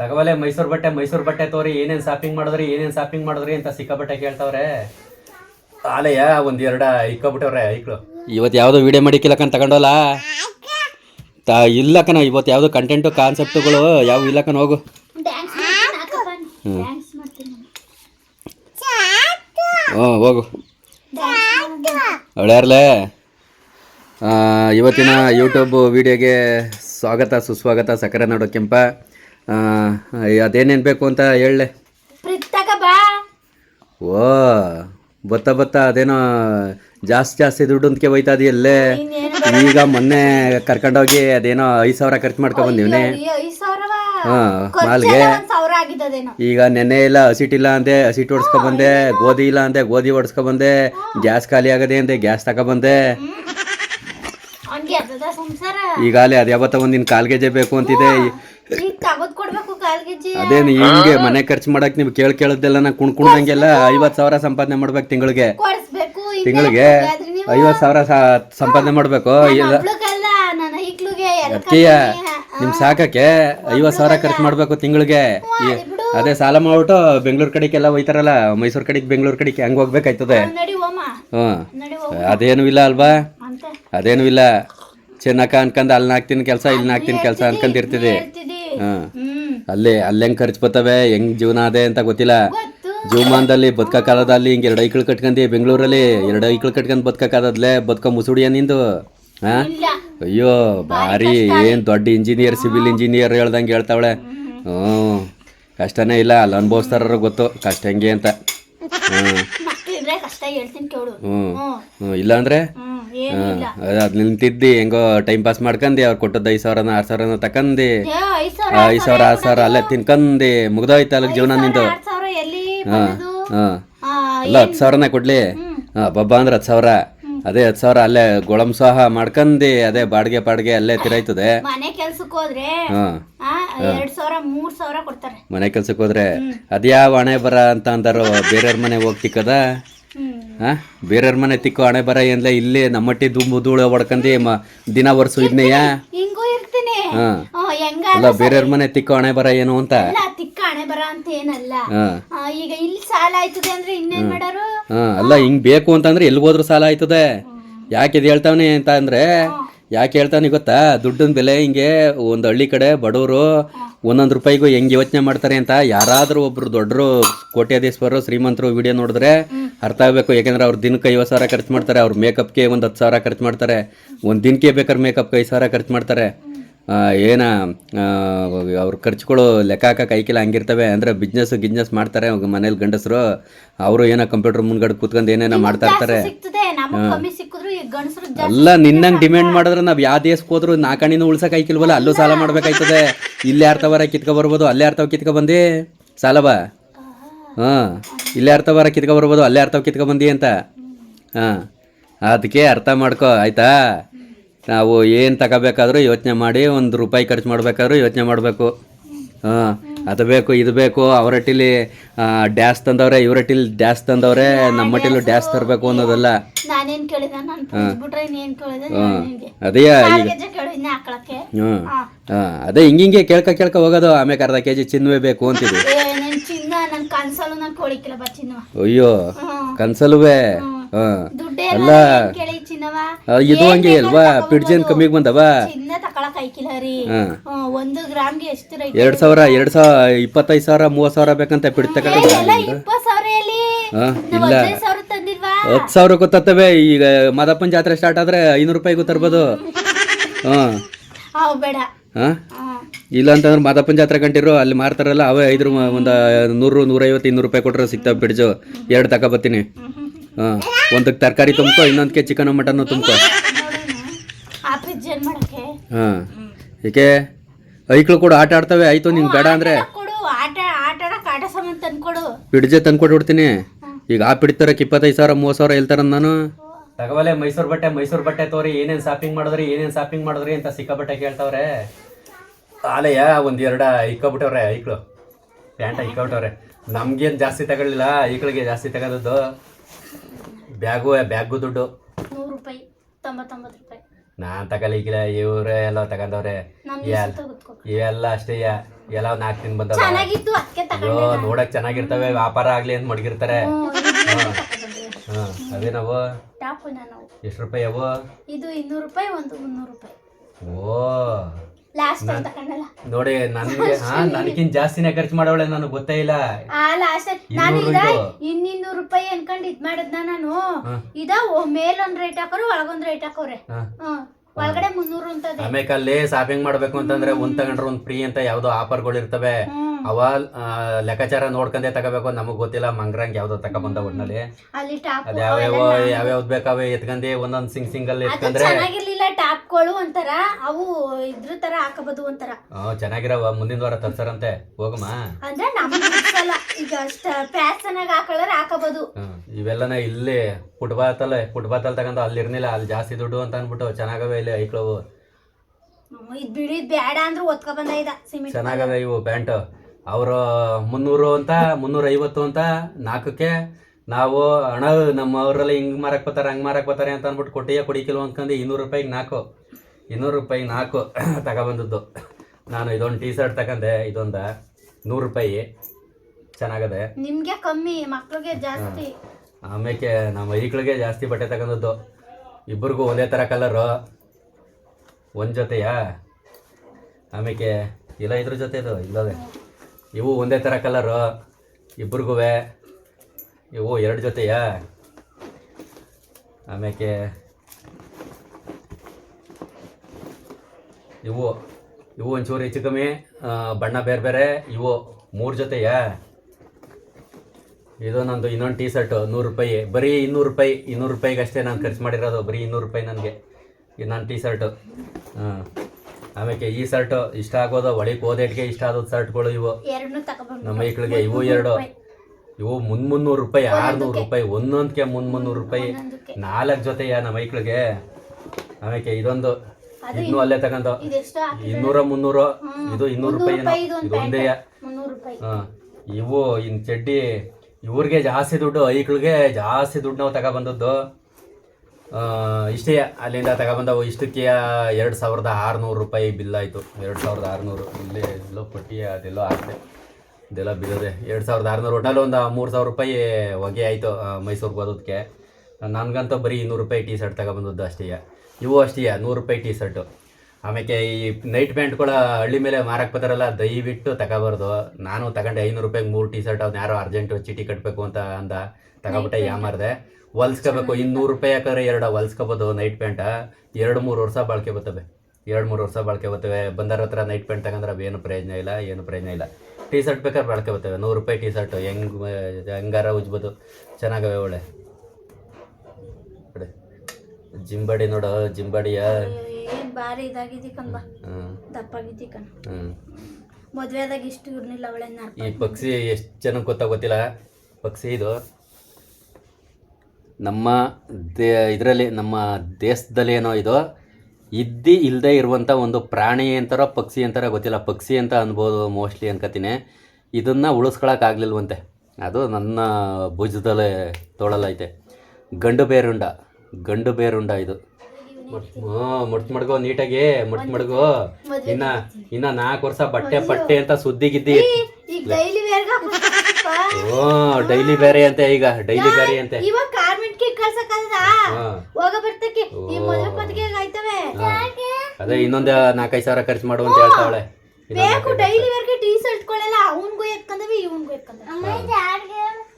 ತಗವಲೆ ಮೈಸೂರು ಬಟ್ಟೆ ಮೈಸೂರು ಬಟ್ಟೆ ತೋರಿ ಏನೇನು ಶಾಪಿಂಗ್ ಮಾಡಿದ್ರಿ ಏನೇನು ಶಾಪಿಂಗ್ ಮಾಡಿದ್ರಿ ಅಂತ ಸಿಕ್ಕಾಬಟ್ಟೆ ಕೇಳ್ತಾವ್ರೆ. ಆಲೆಯ ಒಂದು ಎರಡ ಇಕ್ಕೊಬಿಟ್ಟವ್ರೆ ಐಕ್ಳು. ಇವತ್ತು ಯಾವುದೋ ವಿಡಿಯೋ ಮಾಡಿಕ್ಕಿಲ್ಲಕನ್ ತಗೊಂಡೋಲ್ಲ ತ ಇಲ್ಲಕನ ಇವತ್ತು ಯಾವುದೋ ಕಂಟೆಂಟು ಕಾನ್ಸೆಪ್ಟುಗಳು ಯಾವ ಇಲ್ಲಕನ ಹೋಗು. ಹ್ಞೂ ಹ್ಞೂ ಹೋಗು. ಅವಳ್ಯಾರ್ಲೆ ಇವತ್ತಿನ ಯೂಟ್ಯೂಬ್ ವಿಡಿಯೋಗೆ ಸ್ವಾಗತ ಸುಸ್ವಾಗತ ಸಕ್ಕರೆ ನೋಡೋ ಕೆಂಪ. ಅದೇನೇನು ಬೇಕು ಅಂತ ಹೇಳಲೆ. ಓ ಬತ್ತ ಬತ್ತ ಅದೇನೋ ಜಾಸ್ತಿ ಜಾಸ್ತಿ ದುಡ್ಡು ಅಂತಕ್ಕೆ ಹೋಯ್ತಾ ಇನ್ನೇನು ಈಗ ಮೊನ್ನೆ ಕರ್ಕೊಂಡೋಗಿ ಅದೇನೋ ಐದು ಸಾವಿರ ಖರ್ಚು ಮಾಡ್ಕೊ ಬಂದಿವ್ನಿ ಹಾಂ ಮಾಲ್ಗೆ. ಈಗ ನೆನ್ನೆ ಇಲ್ಲ ಹಸಿಟ್ ಇಲ್ಲ ಅಂದೆ ಹಸಿಟ್ಟು ಹೊಡ್ಸ್ಕೊಂಡ್ ಬಂದೆ ಗೋಧಿ ಇಲ್ಲ ಅಂದೆ ಗೋಧಿ ಹೊಡ್ಸ್ಕೊ ಬಂದೆ ಗ್ಯಾಸ್ ಖಾಲಿ ಆಗದೆ ಅಂದೆ ಗ್ಯಾಸ್ ತಗೊಬಂದೆ ಈಗಾಲೇ ಅದ ಸಂಸಾರ. ಈಗಾಗಲೇ ಅದು ಯಾವತ್ತ ಒಂದಿನ ಕಾಲ್ಗೆಜೆ ಬೇಕು ಅಂತಿದೆ. ಅದೇನು ಹಿಂಗೆ ಮನೆ ಖರ್ಚು ಮಾಡಕ್ ನೀವು ಕೇಳ್ ಕೇಳದ್ದೆಲ್ಲ ನಾ ಕುಣ್ ಕುಣ್ದಂಗೆಲ್ಲ ಐವತ್ತು ಸಾವಿರ ಸಂಪಾದನೆ ಮಾಡ್ಬೇಕು ತಿಂಗಳಿಗೆ. ಕೊಡಿಸ್ಬೇಕು ತಿಂಗಳಿಗೆ ಐವತ್ತು ಸಾವಿರ ಸಂಪಾದನೆ ಮಾಡ್ಬೇಕು. ಅಕ್ಕಿಯ ನಿಮ್ ಸಾಕಕ್ಕೆ ಐವತ್ತು ಸಾವಿರ ಖರ್ಚು ಮಾಡ್ಬೇಕು ತಿಂಗಳಿಗೆ. ಈ- ಅದೇ ಸಾಲ ಮಾಡ್ಬಿಟ್ಟು ಬೆಂಗಳೂರು ಕಡೆಗೆಲ್ಲ ಹೋಯ್ತಾರಲ್ಲ ಮೈಸೂರು ಕಡೆಗೆ ಬೆಂಗಳೂರು ಕಡೆಗೆ ಹಂಗ ಹೋಗ್ಬೇಕಾಯ್ತದೆ. ಹೋಮ. ಅದೇನು ಇಲ್ಲ ಅಲ್ವಾ? ಅದೇನು ಇಲ್ಲ. ಚೆನ್ನಕ ಅನ್ಕಂದ್ ಅಲ್ಲಿ ನಾಕ್ತೀನಿ ಕೆಲಸ ಇಲ್ಲಿ ನಾಕ್ತೀನಿ ಕೆಲಸ ಅನ್ಕೊಂಡಿರ್ತಿದೆ ಹ್ಮ್ ಅಲ್ಲೇ ಅಲ್ಲಿ ಹೆಂಗ್ ಖರ್ಚು ಬರ್ತವೆ ಹೆಂಗ್ ಜೀವನ ಅದೇ ಅಂತ ಗೊತ್ತಿಲ್ಲ. ಗೊತ್ತು. ಜೀವಮಾನದಲ್ಲಿ ಬದುಕ ಕಾಲದಲ್ಲಿ ಹಿಂಗೆ ಎರಡು ಐಕ್ಳು ಕಟ್ಕೊಂಡಿ ಬೆಂಗಳೂರಲ್ಲಿ. ಎರಡು ಐಕ್ಳು ಕಟ್ಕೊಂಡ್ ಬದುಕಕ್ಕಾದದ್ಲೆ ಬದುಕ ಮುಸುಡಿಯ ನಿಂದು. ಹಾ? ಅಯ್ಯೋ ಭಾರಿ ಏನ್ ದೊಡ್ಡ ಇಂಜಿನಿಯರ್ ಸಿವಿಲ್ ಇಂಜಿನಿಯರ್ ಹೇಳ್ದಂಗೆ ಹೇಳ್ತಾವಳೆ. ಹ್ಞೂ ಕಷ್ಟನೇ ಇಲ್ಲ ಅಲ್ಲಿ ಅನುಭವಿಸ್ತಾರ ಗೊತ್ತು. ಕಷ್ಟ ಹೆಂಗೆ ಅಂತ. ಹ್ಞೂ ಹ್ಞೂ ಇಲ್ಲಾಂದ್ರೆ? ಅದು ನಿಂತಿದ್ದಿ ಹೆಂಗೋ ಟೈಮ್ ಪಾಸ್ ಮಾಡ್ಕಂದಿ ಅವ್ರು ಕೊಟ್ಟದ್ದು ಐದು ಸಾವಿರನ ಆರು ಸಾವಿರನ ತಕಂದಿ. ಐದ್ ಸಾವಿರ ಆರು ಸಾವಿರ ಅಲ್ಲೇ ತಿನ್ಕಂದಿ ಮುಗ್ದೋಯ್ತು ಅಲ್ಲಿ ಜೀವನ ನಿಂದು. ಹಾಂ ಅಲ್ಲ ಹತ್ತು ಸಾವಿರನೇ ಕೊಡ್ಲಿ. ಹಾಂ ಬಬ್ಬ ಅಂದ್ರೆ ಹತ್ತು ಸಾವಿರ. ಅದೇ ಹತ್ತು ಸಾವಿರ ಅಲ್ಲೇ ಗೊಳಂಸಾಹ ಮಾಡ್ಕಂದಿ ಅದೇ ಬಾಡಿಗೆ ಪಾಡಿಗೆ ಅಲ್ಲೇ ತಿರಾಯ್ತದೆ. ಮನೆ ಕೆಲ್ಸಕ್ಕೆ ಹೋದ್ರೆ ಹಾಂ. ಆ, ಎರಡ್ ಸಾವಿರ ಮೂರ್ ಸಾವಿರ ಕೊಡ್ತಾರೆ. ಮನೆ ಕೆಲ್ಸಕ್ಕೆ ಹೋದ್ರೆ ಅದ್ಯಾವ ಹಣೆ ಬರ ಅಂತ ಅಂದರು ಬೇರೆಯವ್ರ ಮನೆ ಹೋಗಿ ತಿಕ್ಕದ? ಹ್ಮ್ ಹಾ? ಬೇರೆಯವ್ರ ಮನೆ ತಿಕ್ಕೋ ಹಣೆ ಬರ ಏನ್ಲ ಇಲ್ಲಿ ನಮ್ಮಟ್ಟಿ ದುಂಬು ಧೂಳು ಹೊಡ್ಕಂದಿ ಮ ದಿನ ವರ್ಷ ಇದ್ನೇಯ? ಹಿಂಗೂ ಇರ್ತೀನಿ. ಹಾ. ಆ, ಹೆಂಗ ಅಲ್ಲ ಬೇರೆಯವ್ರ ಮನೆ ತಿಕ್ಕೋ ಹಣೆ ಬರ ಏನು ಅಂತ? ಅಲ್ಲ ತಿಕ್ಕ ಹಣೆ ಬರ ಅಂತ ಏನಲ್ಲ. ಹಾ. ಆ, ಈಗ ಇಲ್ಲಿ ಸಾಲ ಆಯ್ತದೆ ಅಂದ್ರೆ ಇನ್ನೇನ್ ಮಾಡಾರು? ಹಾ ಅಲ್ಲ ಹಿಂಗ್ ಬೇಕು ಅಂತಂದ್ರೆ ಎಲ್ಲಿ ಹೋದ್ರು ಸಾಲ ಆಯ್ತದೆ. ಯಾಕೆ ಇದು ಹೇಳ್ತಾವನೆ ಅಂತ ಅಂದ್ರೆ ಯಾಕೆ ಹೇಳ್ತಾನೆ ಗೊತ್ತಾ? ದುಡ್ಡಿನ ಬೆಲೆ ಹಿಂಗೆ ಒಂದು ಹಳ್ಳಿ ಕಡೆ ಬಡವರು ಒಂದೊಂದು ರೂಪಾಯಿಗೂ ಹೆಂಗೆ ಯೋಚನೆ ಮಾಡ್ತಾರೆ ಅಂತ ಯಾರಾದರೂ ಒಬ್ಬರು ದೊಡ್ಡರು ಕೋಟ್ಯಾಧೀಶ್ವರರು, ಶ್ರೀಮಂತರು ವಿಡಿಯೋ ನೋಡಿದ್ರೆ ಅರ್ಥ ಆಗಬೇಕು. ಯಾಕೆಂದ್ರೆ ಅವ್ರು ದಿನಕ್ಕೆ ಐವತ್ತು ಸಾವಿರ ಖರ್ಚು ಮಾಡ್ತಾರೆ, ಅವ್ರ ಮೇಕಪ್ಗೆ ಒಂದು ಹತ್ತು ಸಾವಿರ ಖರ್ಚು ಮಾಡ್ತಾರೆ, ಒಂದು ದಿನಕ್ಕೆ ಬೇಕಾದ್ರೆ ಮೇಕಪ್ಗೆ ಐದು ಸಾವಿರ ಖರ್ಚು ಮಾಡ್ತಾರೆ. ಏನ ಅವ್ರು ಖರ್ಚುಗಳು ಲೆಕ್ಕ ಹಾಕಕ್ಕೆ ಐಕಿಲ್ಲ ಹಂಗಿರ್ತವೆ. ಅಂದ್ರೆ ಬಿಸ್ನೆಸ್ ಗಿಜ್ನೆಸ್ ಮಾಡ್ತಾರೆ ಮನೇಲಿ ಗಂಡಸರು. ಅವರು ಏನೋ ಕಂಪ್ಯೂಟರ್ ಮುಂದ್ಗಡೆ ಕೂತ್ಕೊಂಡು ಏನೇನೋ ಮಾಡ್ತಾ ಇರ್ತಾರೆ. ಅಲ್ಲ ನಿನ್ನಂಗೆ ಡಿಮ್ಯಾಂಡ್ ಮಾಡಿದ್ರೆ ನಾವು ಯಾವ ದೇಶಕ್ಕೆ ಹೋದ್ರು ನಾಲ್ಕಣಿನೂ ಉಳ್ಸಕ್ಕೆ ಐಕಿಲ್ವಲ್ಲ ಅಲ್ಲೂ ಸಾಲ ಮಾಡ್ಬೇಕಾಯ್ತದೆ. ಇಲ್ಲಿ ಯಾರ್ತವರ ಕಿತ್ಕೊ ಬರ್ಬೋದು ಅಲ್ಲೇ ಯಾರ್ತವ ಕಿತ್ಕೊ ಬಂದಿ ಸಾಲ ಬಾ. ಹಾ. ಇಲ್ಲೇ ಅರ್ಥವರ ಕಿತ್ಕೊ ಬರ್ಬೋದು ಅಲ್ಲೇ ಅರ್ಥವ್ ಕಿತ್ಕೊ ಬಂದಿ ಅಂತ. ಹಾಂ. ಅದಕ್ಕೆ ಅರ್ಥ ಮಾಡ್ಕೋ ಆಯ್ತಾ? ನಾವು ಏನು ತಗೋಬೇಕಾದ್ರೂ ಯೋಚನೆ ಮಾಡಿ ಒಂದು ರೂಪಾಯಿ ಖರ್ಚು ಮಾಡಬೇಕಾದ್ರೂ ಯೋಚನೆ ಮಾಡಬೇಕು. ಹಾಂ ಅದು ಬೇಕು ಇದು ಬೇಕು ಅವರಟ್ಟಿಲಿ ಡ್ಯಾಸ್ ತಂದವ್ರೆ ಇವರಟ್ಟಿಲಿ ಡ್ಯಾಸ್ ತಂದವ್ರೆ ನಮ್ಮಟ್ಟಿಲು ಡ್ಯಾಸ್ ತರಬೇಕು ಅನ್ನೋದಲ್ಲ. ಅದೇ ಹ್ಞೂ ಹಾ. ಅದೇ ಹಿಂಗಿಂಗೆ ಕೇಳ್ಕ ಕೇಳ್ಕ ಹೋಗೋದು ಆಮೇಲೆ ಅರ್ಧ ಕೆ ಜಿ ಚಿನ್ನವೇ ಬೇಕು ಅಂತಿದ್ವಿ. ಅಯ್ಯೋ ಕನ್ಸಲ್ವೇ ಅಲ್ಲ. ಇದು ಹಂಗೆ ಅಲ್ವಾ? ಪಿಡ್ಜನ್ ಕಮ್ಮಿಗೆ ಬಂದವ? ಒಂದು ಗ್ರಾಮ್ಗೆ ಎಷ್ಟು ಎರಡ್ ಸಾವಿರ ಎರಡ್ ಸಾವಿರ ಇಪ್ಪತ್ತೈದು ಸಾವಿರ ಮೂವತ್ ಸಾವಿರ ಬೇಕಂತ ಹಾ, ನಾವ್ ಇಲ್ಲ. ಹತ್ತು ಸಾವಿರ ಗೊತ್ತವೆ ಈಗ ಮಾದಪ್ಪನ ಜಾತ್ರೆ ಸ್ಟಾರ್ಟ್ ಆದ್ರೆ ಐನೂರು ರೂಪಾಯಿಗೂ ತರ್ಬೋದು ಹಾಂ. ಇಲ್ಲ ಅಂತಂದ್ರೆ ಮಾದಪ್ಪನ ಜಾತ್ರೆ ಕಂಟಿರು ಅಲ್ಲಿ ಮಾರ್ತಾರಲ್ಲ ಅವೇ ಐದ್ರ ಒಂದು ನೂರು ನೂರೈವತ್ತು ಇನ್ನೂರು ರೂಪಾಯಿ ಕೊಟ್ಟರೆ ಸಿಗ್ತಾವೆ ಬಿಡ್ಜು ಎರಡು ತಗೊಬತ್ತೀನಿ ಹಾಂ ಒಂದಕ್ಕೆ ತರಕಾರಿ ತುಂಬ್ಕೊ ಇನ್ನೊಂದಕ್ಕೆ ಚಿಕನ್ ಮಟನ್ ತುಂಬ್ಕೊ. ಆ ಫ್ರಿಜ್ ಮಾಡಕ್ಕೆ? ಹಾಂ ಏಕೆ? ಐಕ್ಳು ಕೂಡ ಆಟ ಆಡ್ತವೆ ಆಯಿತು ನಿಂಗೆ ಬೇಡ ಅಂದರೆ. ಪಿಡ್ಜೆ ತಂದ್ಕೊಟ್ಟು ಬಿಡ್ತೀನಿ ಈಗ ಆ ಪಿಡ್ತಾರಕ್ಕೆ ಇಪ್ಪತ್ತೈದು ಸಾವಿರ ಮೂವತ್ತು ಸಾವಿರ ಹೇಳ್ತಾರ ನಾನು. ತಗವಲೆ ಮೈಸೂರು ಬಟ್ಟೆ ಮೈಸೂರು ಬಟ್ಟೆ ತೋರಿ ಏನೇನು ಶಾಪಿಂಗ್ ಮಾಡಿದ್ರಿ ಏನೇನು ಶಾಪಿಂಗ್ ಮಾಡಿದ್ರಿ ಅಂತ ಸಿಕ್ಕಾಬಟ್ಟೆ ಕೇಳ್ತಾವ್ರೆ. ಆಲೆಯ ಒಂದು ಎರಡ ಇಕ್ಕೊಬಿಟ್ಟವ್ರೆ ಐಕ್ಳು. ಪ್ಯಾಂಟ ಇಕ್ಕೊಬಿಟ್ಟವ್ರೆ. ನಮ್ಗೇನು ಜಾಸ್ತಿ ತಗೊಳ್ಳಿಲ್ಲ ಐಕ್ಳಿಗೆ ಜಾಸ್ತಿ ತಗೋದದ್ದು ಬ್ಯಾಗು ಬ್ಯಾಗು ದುಡ್ಡು. ನೂರು ರೂಪಾಯಿ ತೊಂಬತ್ತೊಂಬತ್ತು ರೂಪಾಯಿ. ನಾನ್ ತಗಲಿಕ್ಕಿಲ್ಲ ಇವ್ರೆ ಎಲ್ಲ ತಗೊಂಡವ್ರೆ. ಎಲ್- ಇವೆಲ್ಲ ಅಷ್ಟೇ ಎಲ್ಲ ನಾಲ್ಕು ತಿನ್ ಬಂದವ. ಚೆನ್ನಾಗಿತ್ತು ಅದಕ್ಕೆ ಅಯ್ಯೋ ತಗೊಂಡೆ ನೋಡಕ್ ಚೆನ್ನಾಗಿರ್ತವೆ ವ್ಯಾಪಾರ ಆಗ್ಲಿ ಅಂತ ಮಡಗಿರ್ತಾರೆ. ಹಾ ಅದೇ ನಾವು ಟಾಪ್ ನಾನು ಎಷ್ಟು ರೂಪಾಯಿ ಅವು? ಇದು ಇನ್ನೂರು ರೂಪಾಯಿ ಒಂದು ಮುನ್ನೂರು ರೂಪಾಯಿ. ಓ. ಲಾಸ್ಟ್ ನೋಡಿ ನನ್ಗೆ ಹಾ ನನಗಿಂತ ಜಾಸ್ತಿನೇ ಖರ್ಚು ಮಾಡೋಳೆ ನನಗೆ ಗೊತ್ತೇ ಇಲ್ಲ. ಆ ಲಾಸ್ಟ್ ನಾನು ಇನ್ನೂರು ಇದ. ಇದು. ಇನ್ನಿನ್ನೂರು ರೂಪಾಯಿ ಅನ್ಕೊಂಡ್ ಇದ್ ಮಾಡಿದ್ನ ನಾನು. ಇದ ಮೇಲೊಂದ್ ರೇಟ್ ಹಾಕೋರು ಒಳಗೊಂದ್ ರೇಟ್ ಹಾಕೋರೆ. ಒಳಗಡೆ ಮುನ್ನೂರು ಅಂತದೆ ಆಮೇಲೆ ಅಲ್ಲಿ ಶಾಪಿಂಗ್ ಮಾಡ್ಬೇಕು ಅಂತಂದ್ರೆ ಒಂದ್ ತಗೊಂಡ್ರೆ ಒಂದ್ ಫ್ರೀ ಅಂತ ಯಾವ್ದೋ ಆಫರ್ಗಳು ಇರ್ತವೆ ಅವ ಲೆಕ್ಕಾಚಾರ ನೋಡ್ಕೊಂಡೆ ತಗೋಬೇಕು ನಮಗ್ ಗೊತ್ತಿಲ್ಲ. ಮಂಗ್ರಂಗ್ ಯಾವ್ದೋ ತಗೊಬಂದ ಒಟ್ನಲ್ಲಿ. ಅಲ್ಲಿ ಟಾಪ್ ಅದ್ ಯಾವ್ಯಾವ ಯಾವ್ಯಾವ್ದು ಬೇಕಾವೆ ಎತ್ಕಂದಿ ಒಂದೊಂದ್ ಸಿಂಗ್ ಸಿಂಗಲ್ ಎತ್ಕೊಂಡ್ರೆ ಎತ್ಕಂದ್ರೆ ಚೆನ್ನಾಗಿರ್ಲಿಲ್ಲ ಟಾಪ್ಗಳು ಒಂಥರ ಅವು ಇದ್ರ ತರ ಹಾಕಬಹುದು ಒಂಥರ. ಹ್ಮ್ ಚೆನ್ನಾಗಿರವ. ಮುಂದಿನ ವಾರ ತರ್ಸರಂತೆ. ಹೋಗಮ್ಮ. ಅಂದ್ರೆ ನಮ್ಗೆ. ಈಗ ಅಷ್ಟ ಫ್ಯಾಷನ್ ಆಗಿ ಹಾಕೊಳ್ಳೋರು ಹಾಕಬಹುದು ಹ್ಮ್. ಇವೆಲ್ಲನ ಇಲ್ಲಿ ಫುಟ್ಬಾತ್ ಫುಟ್ಬಾತಲ್ಲಿ ಫುಟ್ಬಾತ್ ಅಲ್ಲಿ ತಗೊಂಡು ಅಲ್ಲಿ ಇರ್ನಿಲ್ಲ. ಅಲ್ಲಿ ಜಾಸ್ತಿ ದುಡ್ಡು ಅಂತ ಅನ್ಬಿಟ್ಟು ಚೆನ್ನಾಗವೆ ಇಲ್ಲಿ ಐಕ್ಳವು ಇದ್ ಬಿಡಿ ಇದ್ ಬೇಡ ಅಂದ್ರೆ ಒತ್ಕೊ ಬಂದ ಇದ ಸಿಮೆಂಟ್. ಚೆನ್ನಾಗವೆ ಇವು ಪ್ಯಾಂಟ್. ಅವರು ಮುನ್ನೂರು ಅಂತ ಮುನ್ನೂರ ಐವತ್ತು ಅಂತ ನಾಲ್ಕಕ್ಕೆ ನಾವು ಹಣ ನಮ್ಮ ಅವರೆಲ್ಲ ಹಿಂಗೆ ಮಾರಕ್ಕೆ ಬರ್ತಾರೆ ಹಂಗೆ ಮಾರಕ್ಕೆ ಬರ್ತಾರೆ ಅಂತ ಅಂದ್ಬಿಟ್ಟು ಕೊಟ್ಟಿಯ ಕುಡಿಕಿಲ್ವ ಅಂದ್ಕೊಂಡು ಇನ್ನೂರು ರೂಪಾಯಿಗೆ ನಾಲ್ಕು ಇನ್ನೂರು ರೂಪಾಯಿಗೆ ನಾಲ್ಕು ತಗೊಬಂದದ್ದು. ನಾನು ಇದೊಂದು ಟೀ ಶರ್ಟ್ ತಗೊಂಡೆ ಇದೊಂದ ನೂರು ರೂಪಾಯಿ. ಚೆನ್ನಾಗದೆ. ನಿಮಗೆ ಕಮ್ಮಿ ಮಕ್ಕಳಿಗೆ ಜಾಸ್ತಿ. ಆಮೇಲೆ ನಮ್ಮ ಐಕ್ಳಿಗೆ ಜಾಸ್ತಿ ಬಟ್ಟೆ ತಗೊಂಡದ್ದು. ಇಬ್ಬರಿಗೂ ಒಂದೇ ಥರ ಕಲರು. ಒಂದು ಜೊತೆಯಾ? ಆಮೇಲೆ ಇಲ್ಲ ಇದ್ರ ಜೊತೆ ಇದು ಇಲ್ಲವೇ ಇವು ಒಂದೇ ಥರ ಕಲರು ಇಬ್ರಿಗೂ ಇವು ಎರಡು ಜೊತೆಯ? ಆಮೇಲೆ ಇವು ಇವು ಒಂಚೂರು ಹೆಚ್ಚು ಕಮ್ಮಿ. ಬಣ್ಣ ಬೇರೆ ಬೇರೆ. ಇವು ಮೂರು ಜೊತೆಯ? ಇದು ನಂದು ಇನ್ನೊಂದು ಟೀ ಶರ್ಟು ನೂರು ರೂಪಾಯಿ. ಬರೀ ಇನ್ನೂರು ರೂಪಾಯಿ, ಇನ್ನೂರು ರೂಪಾಯಿಗಷ್ಟೇ ನಾನು ಖರ್ಚು ಮಾಡಿರೋದು. ಬರೀ ಇನ್ನೂರು ರೂಪಾಯಿ ನನಗೆ. ಇದು ನನ್ನ ಟೀ ಶರ್ಟು ಹಾಂ ಆಮೇಲೆ ಈ ಶರ್ಟ್ ಇಷ್ಟ ಆಗೋದ ಒಳಗೆ ಓದೇಟ್ಗೆ ಇಷ್ಟ ಆದ ಶರ್ಟ್ಗಳು ಇವು. ನಮ್ಮ ಮೈಕ್ಳಿಗೆ ಇವು ಎರಡು. ಇವು ಮುನ್ ಮುನ್ನೂರು ರೂಪಾಯಿ ಆರ್ನೂರು ರೂಪಾಯಿ ಒಂದೊಂದಕ್ಕೆ ಮುನ್ ಮುನ್ನೂರು ರೂಪಾಯಿ. ನಾಲ್ಕು ಜೊತೆಯ ನಮ್ಮ ಮೈಕ್ಳಿಗೆ ಆಮೇಲೆ ಇದೊಂದು. ಇನ್ನು ಅಲ್ಲೇ ತಗೊಂಡ. ಇನ್ನೂರ ಮುನ್ನೂರು. ಇದು ಇನ್ನೂರು ರೂಪಾಯಿ ಇದು ಒಂದೇ. ಇವು ಇನ್ ಚಡ್ಡಿ ಇವ್ರಿಗೆ ಜಾಸ್ತಿ ದುಡ್ಡು ಐಕ್ಳಿಗೆ ಜಾಸ್ತಿ ದುಡ್ಡು ನಾವು ತಗೊಬಂದದ್ದು ಇಷ್ಟೇ ಅಲ್ಲಿಂದ ತಗೊಬಂದವು. ಇಷ್ಟಕ್ಕೆ ಎರಡು ಸಾವಿರದ ಆರುನೂರು ರೂಪಾಯಿ ಬಿಲ್ ಆಯಿತು ಎರಡು ಸಾವಿರದ ಆರುನೂರು. ಇಲ್ಲಿ ಎಲ್ಲೋ ಕೊಟ್ಟು ಅದೆಲ್ಲೋ ಆಗ್ತೆ ಇದೆಲ್ಲ ಬಿಲ್ಲದೆ ಎರಡು ಸಾವಿರದ ಆರುನೂರು ಒಟ್ಟಲ್ಲಿ ಒಂದು ಮೂರು ಸಾವಿರ ರೂಪಾಯಿ ಹೊಗೆ ಆಯಿತು ಮೈಸೂರಿಗೆ ಬರೋದಕ್ಕೆ ನನಗಂತೂ ಬರೀ ಇನ್ನೂರು ರೂಪಾಯಿ ಟೀ ಶರ್ಟ್ ತಗೊಬಂದದ್ದು ಅಷ್ಟೇ. ಇವು ಅಷ್ಟೇ ನೂರು ರೂಪಾಯಿ ಟೀ ಶರ್ಟು ಆಮೇಲೆ ಈ ನೈಟ್ ಪ್ಯಾಂಟ್ಗಳ ಹಳ್ಳಿ ಮೇಲೆ ಮಾರಕ್ಕೆ ಬರ್ತಾರಲ್ಲ ದಯವಿಟ್ಟು ತಗೋಬಾರ್ದು. ನಾನು ತಗೊಂಡೆ ಐನೂರು ರೂಪಾಯಿಗೆ ಮೂರು ಟೀ ಶರ್ಟ್ ಅವ್ನು ಯಾರೋ ಅರ್ಜೆಂಟು ಚೀಟಿ ಕಟ್ಟಬೇಕು ಅಂತ ಅಂದ. ತಗೊಬಿಟ್ಟೆ ಯಾಮಾರ್ದೆ ಹೊಲ್ಸ್ಕೋಬೇಕು ಇನ್ನೂರು ರೂಪಾಯಿ ಯಾಕಂದ್ರೆ ಎರಡು ಹೊಲ್ಸ್ಕೋಬೋದು ನೈಟ್ ಪ್ಯಾಂಟ ಎರಡು ಮೂರು ವರ್ಷ ಬಾಳ್ಕೆ ಬರ್ತವೆ. ಎರಡು ಮೂರು ವರ್ಷ ಬಾಳ್ಕೆ ಬರ್ತವೆ. ಬಂದರ ಹತ್ರ ನೈಟ್ ಪ್ಯಾಂಟ್ ತಗೊಂಡ್ರೆ ಅವೇನು ಏನು ಪ್ರಯೋಜನ ಇಲ್ಲ ಏನು ಪ್ರಯೋಜನ ಇಲ್ಲ. ಟೀ ಶರ್ಟ್ ಬೇಕಾದ್ರೆ ಬಾಳ್ಕೆ ಬರ್ತವೆ. ನೂರು ರೂಪಾಯಿ ಟೀ ಶರ್ಟ್ ಹೆಂಗ್ ಹೆಂಗಾರ ಉಜ್ಬೋದು. ಚೆನ್ನಾಗವೆ ಒಳ್ಳೆ. ಜಿಂಬಾಡಿ ನೋಡು ಜಿಂಬಡಿಯ. ಬಾರಿ ಇದಾಗಿದ್ದಿ ಕಣ್ ಬಾ. ಹ್ಞೂ ದಪ್ಪಾಗಿದ್ದಿ ಕಣ್. ಮದ್ವೆದಾಗ ಇಷ್ಟು ಇರ್ಲಿಲ್ಲ ಅವಳೆ ಈ ಪಕ್ಷಿ ಎಷ್ಟು ಜನಕ್ಕೆ ಗೊತ್ತಾ ಗೊತ್ತಿಲ್ಲ? ಪಕ್ಷಿ ಇದು. ನಮ್ಮ ದೇ ಇದರಲ್ಲಿ ನಮ್ಮ ದೇಶದಲ್ಲಿ ಏನೋ ಇದು ಇದ್ದಿ ಇಲ್ಲದೆ ಇರುವಂಥ ಒಂದು ಪ್ರಾಣಿ ಅಂತಾರೋ ಪಕ್ಷಿ ಅಂತಾರೋ ಗೊತ್ತಿಲ್ಲ. ಪಕ್ಷಿ ಅಂತ ಅನ್ಬೋದು ಮೋಸ್ಟ್ಲಿ ಅನ್ಕೋತೀನಿ ಇದನ್ನು ಉಳಿಸ್ಕೊಳಕ್ಕಾಗಲಿಲ್ವಂತೆ ಅದು ನನ್ನ ಭುಜದಲ್ಲೇ ತೋಳಲ್ಲೈತೆ ಗಂಡು ಬೇರುಂಡ ಗಂಡು ಬೇರುಂಡ ಇದು. ಮುಟ್ ಮಡ್ಗೋ ನೀಟಾಗಿ ಮುಟ್ ಮಡ್ಗೋ. ಇನ್ನ ಇನ್ನ ನಾಲ್ಕು ವರ್ಷ ಬಟ್ಟೆ ಪಟ್ಟೆ ಅಂತ ಸುದ್ದಿ ಗಿದ್ದಿ ಓ ಡೈಲಿ ಬೇರೆ ಅಂತೆ ಈಗ ಡೈಲಿ ಬೇರೆ ಅಂತೆ. ಇವಾಗ ಕಾರ್ಮೆಂಟ್ಗೆ ಕಳ್ಸಕ್ಕಾಗದ ಹಾ. ಹೋಗ ಬರ್ತಕ್ಕೆ. ಈ ಮದುವೆ ಪತ್ಗೆ ಆಯ್ತವೆ ಅದೇ ಇನ್ನೊಂದು ನಾಲ್ಕೈದು ಸಾವಿರ ಖರ್ಚು ಮಾಡು ಅಂತ ಹೇಳ್ತಾವಳೆ. ಬೇಕು ಡೈಲಿ ವೇರ್ಗೆ ಟೀ ಶರ್ಟ್ ಕೊಳ್ಳೆಲ್ಲ ಅವನ್ಗೂ ಎತ್ಕೊಂಡವೆ ಇವನ್ಗೂ ಎತ್ಕೊಂಡವೆ.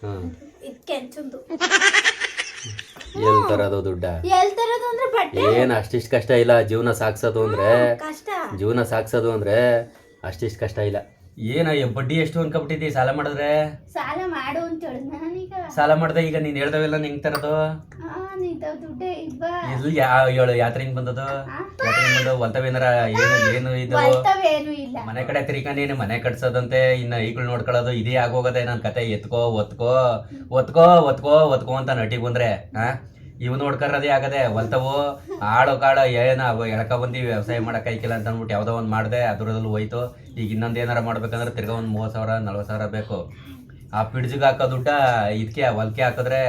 ಹ್ಮ್ ಇದಕ್ಕೆ ಅಂಚುಂದು. ಎಲ್ ತರೋದು ದುಡ್ಡ? ಎಲ್ ತರೋದು ಅಂದ್ರೆ ಬಟ್ಟೆ. ಏನ್ ಅಷ್ಟಿಷ್ಟು ಕಷ್ಟ ಇಲ್ಲ ಜೀವನ ಸಾಗ್ಸೋದು ಅಂದ್ರೆ ಕಷ್ಟ. ಜೀವನ ಸಾಗ್ಸೋದು ಅಂದ್ರೆ ಅಷ್ಟಿಷ್ಟು ಕಷ್ಟ ಇಲ್ಲ. ಏನ ಬಡ್ಡಿ ಎಷ್ಟು ಅನ್ಕೊಬಿಟ್ಟಿದ್ದಿ ಸಾಲ ಮಾಡಿದ್ರೆ? ಸಾಲ ಮಾಡು ಅಂತ ನಾನೀಗ. ಸಾಲ ಮಾಡ್ದೆ ಈಗ ನೀನ್ ಹೇಳ್ದವೆಲ್ಲ ನಿಂಗ್ ತರದು? ಹಾ ನಿಂತ ದುಡ್ಡೇ ಇಬ್ಬ ಎಲ್ಲಿ ಯಾತ್ರೆ ಹಿಂಗ್ ಬಂದದು? ಯಾತ್ರೆ ಹಿಂಗ್ ಬಂದವು? ಹೊಲ್ತವೇನಾರ ಏನು ಏನು ಇದು? ಇಲ್ಲ. ಮನೆ ಕಡೆ ತಿರ್ಕೊಂಡೇನು ಮನೆ ಕಟ್ಸೋದಂತೆ ಇನ್ನ ಈಗಳು ನೋಡ್ಕೊಳ್ಳೋದು ಇದೇ ಆಗೋಗದೆ ನನ್ ಕತೆ ಎತ್ಕೋ ಒತ್ಕೋ ಒತ್ಕೋ ಒತ್ಕೋ ಒತ್ಕೋ ಅಂತ ನಟಿಗೆ ಬಂದ್ರೆ ಹಾ ಇವ್ ನೋಡ್ಕರದೇ ಆಗದೆ ಹೊಲ್ತವು ಆಳು ಕಾಳು ಏನ ಎಳಕ ಬಂದಿ ವ್ಯವಸಾಯ ಮಾಡಕ್ ಐಕಿಲ್ಲ ಅಂತ ಅಂದ್ಬಿಟ್ಟು ಯಾವ್ದೋ ಒಂದ್ ಮಾಡ್ದೆ ಅದ್ರದಲ್ಲಿ ಹೋಯ್ತು. ಈಗ ಇನ್ನೊಂದ್ ಏನಾರ ಮಾಡ್ಬೇಕಂದ್ರೆ ತಿರ್ಗ ಒಂದ್ ಮೂವತ್ ಸಾವಿರ ನಲ್ವತ್ ಸಾವಿರ ಬೇಕು. ಆ ಪಿಡ್ಜಿಗೆ ಹಾಕೋ ದುಡ್ಡ ಇದಕ್ಕೆ ಹೊಲ್ಕೆ ಹಾಕಿದ್ರೆ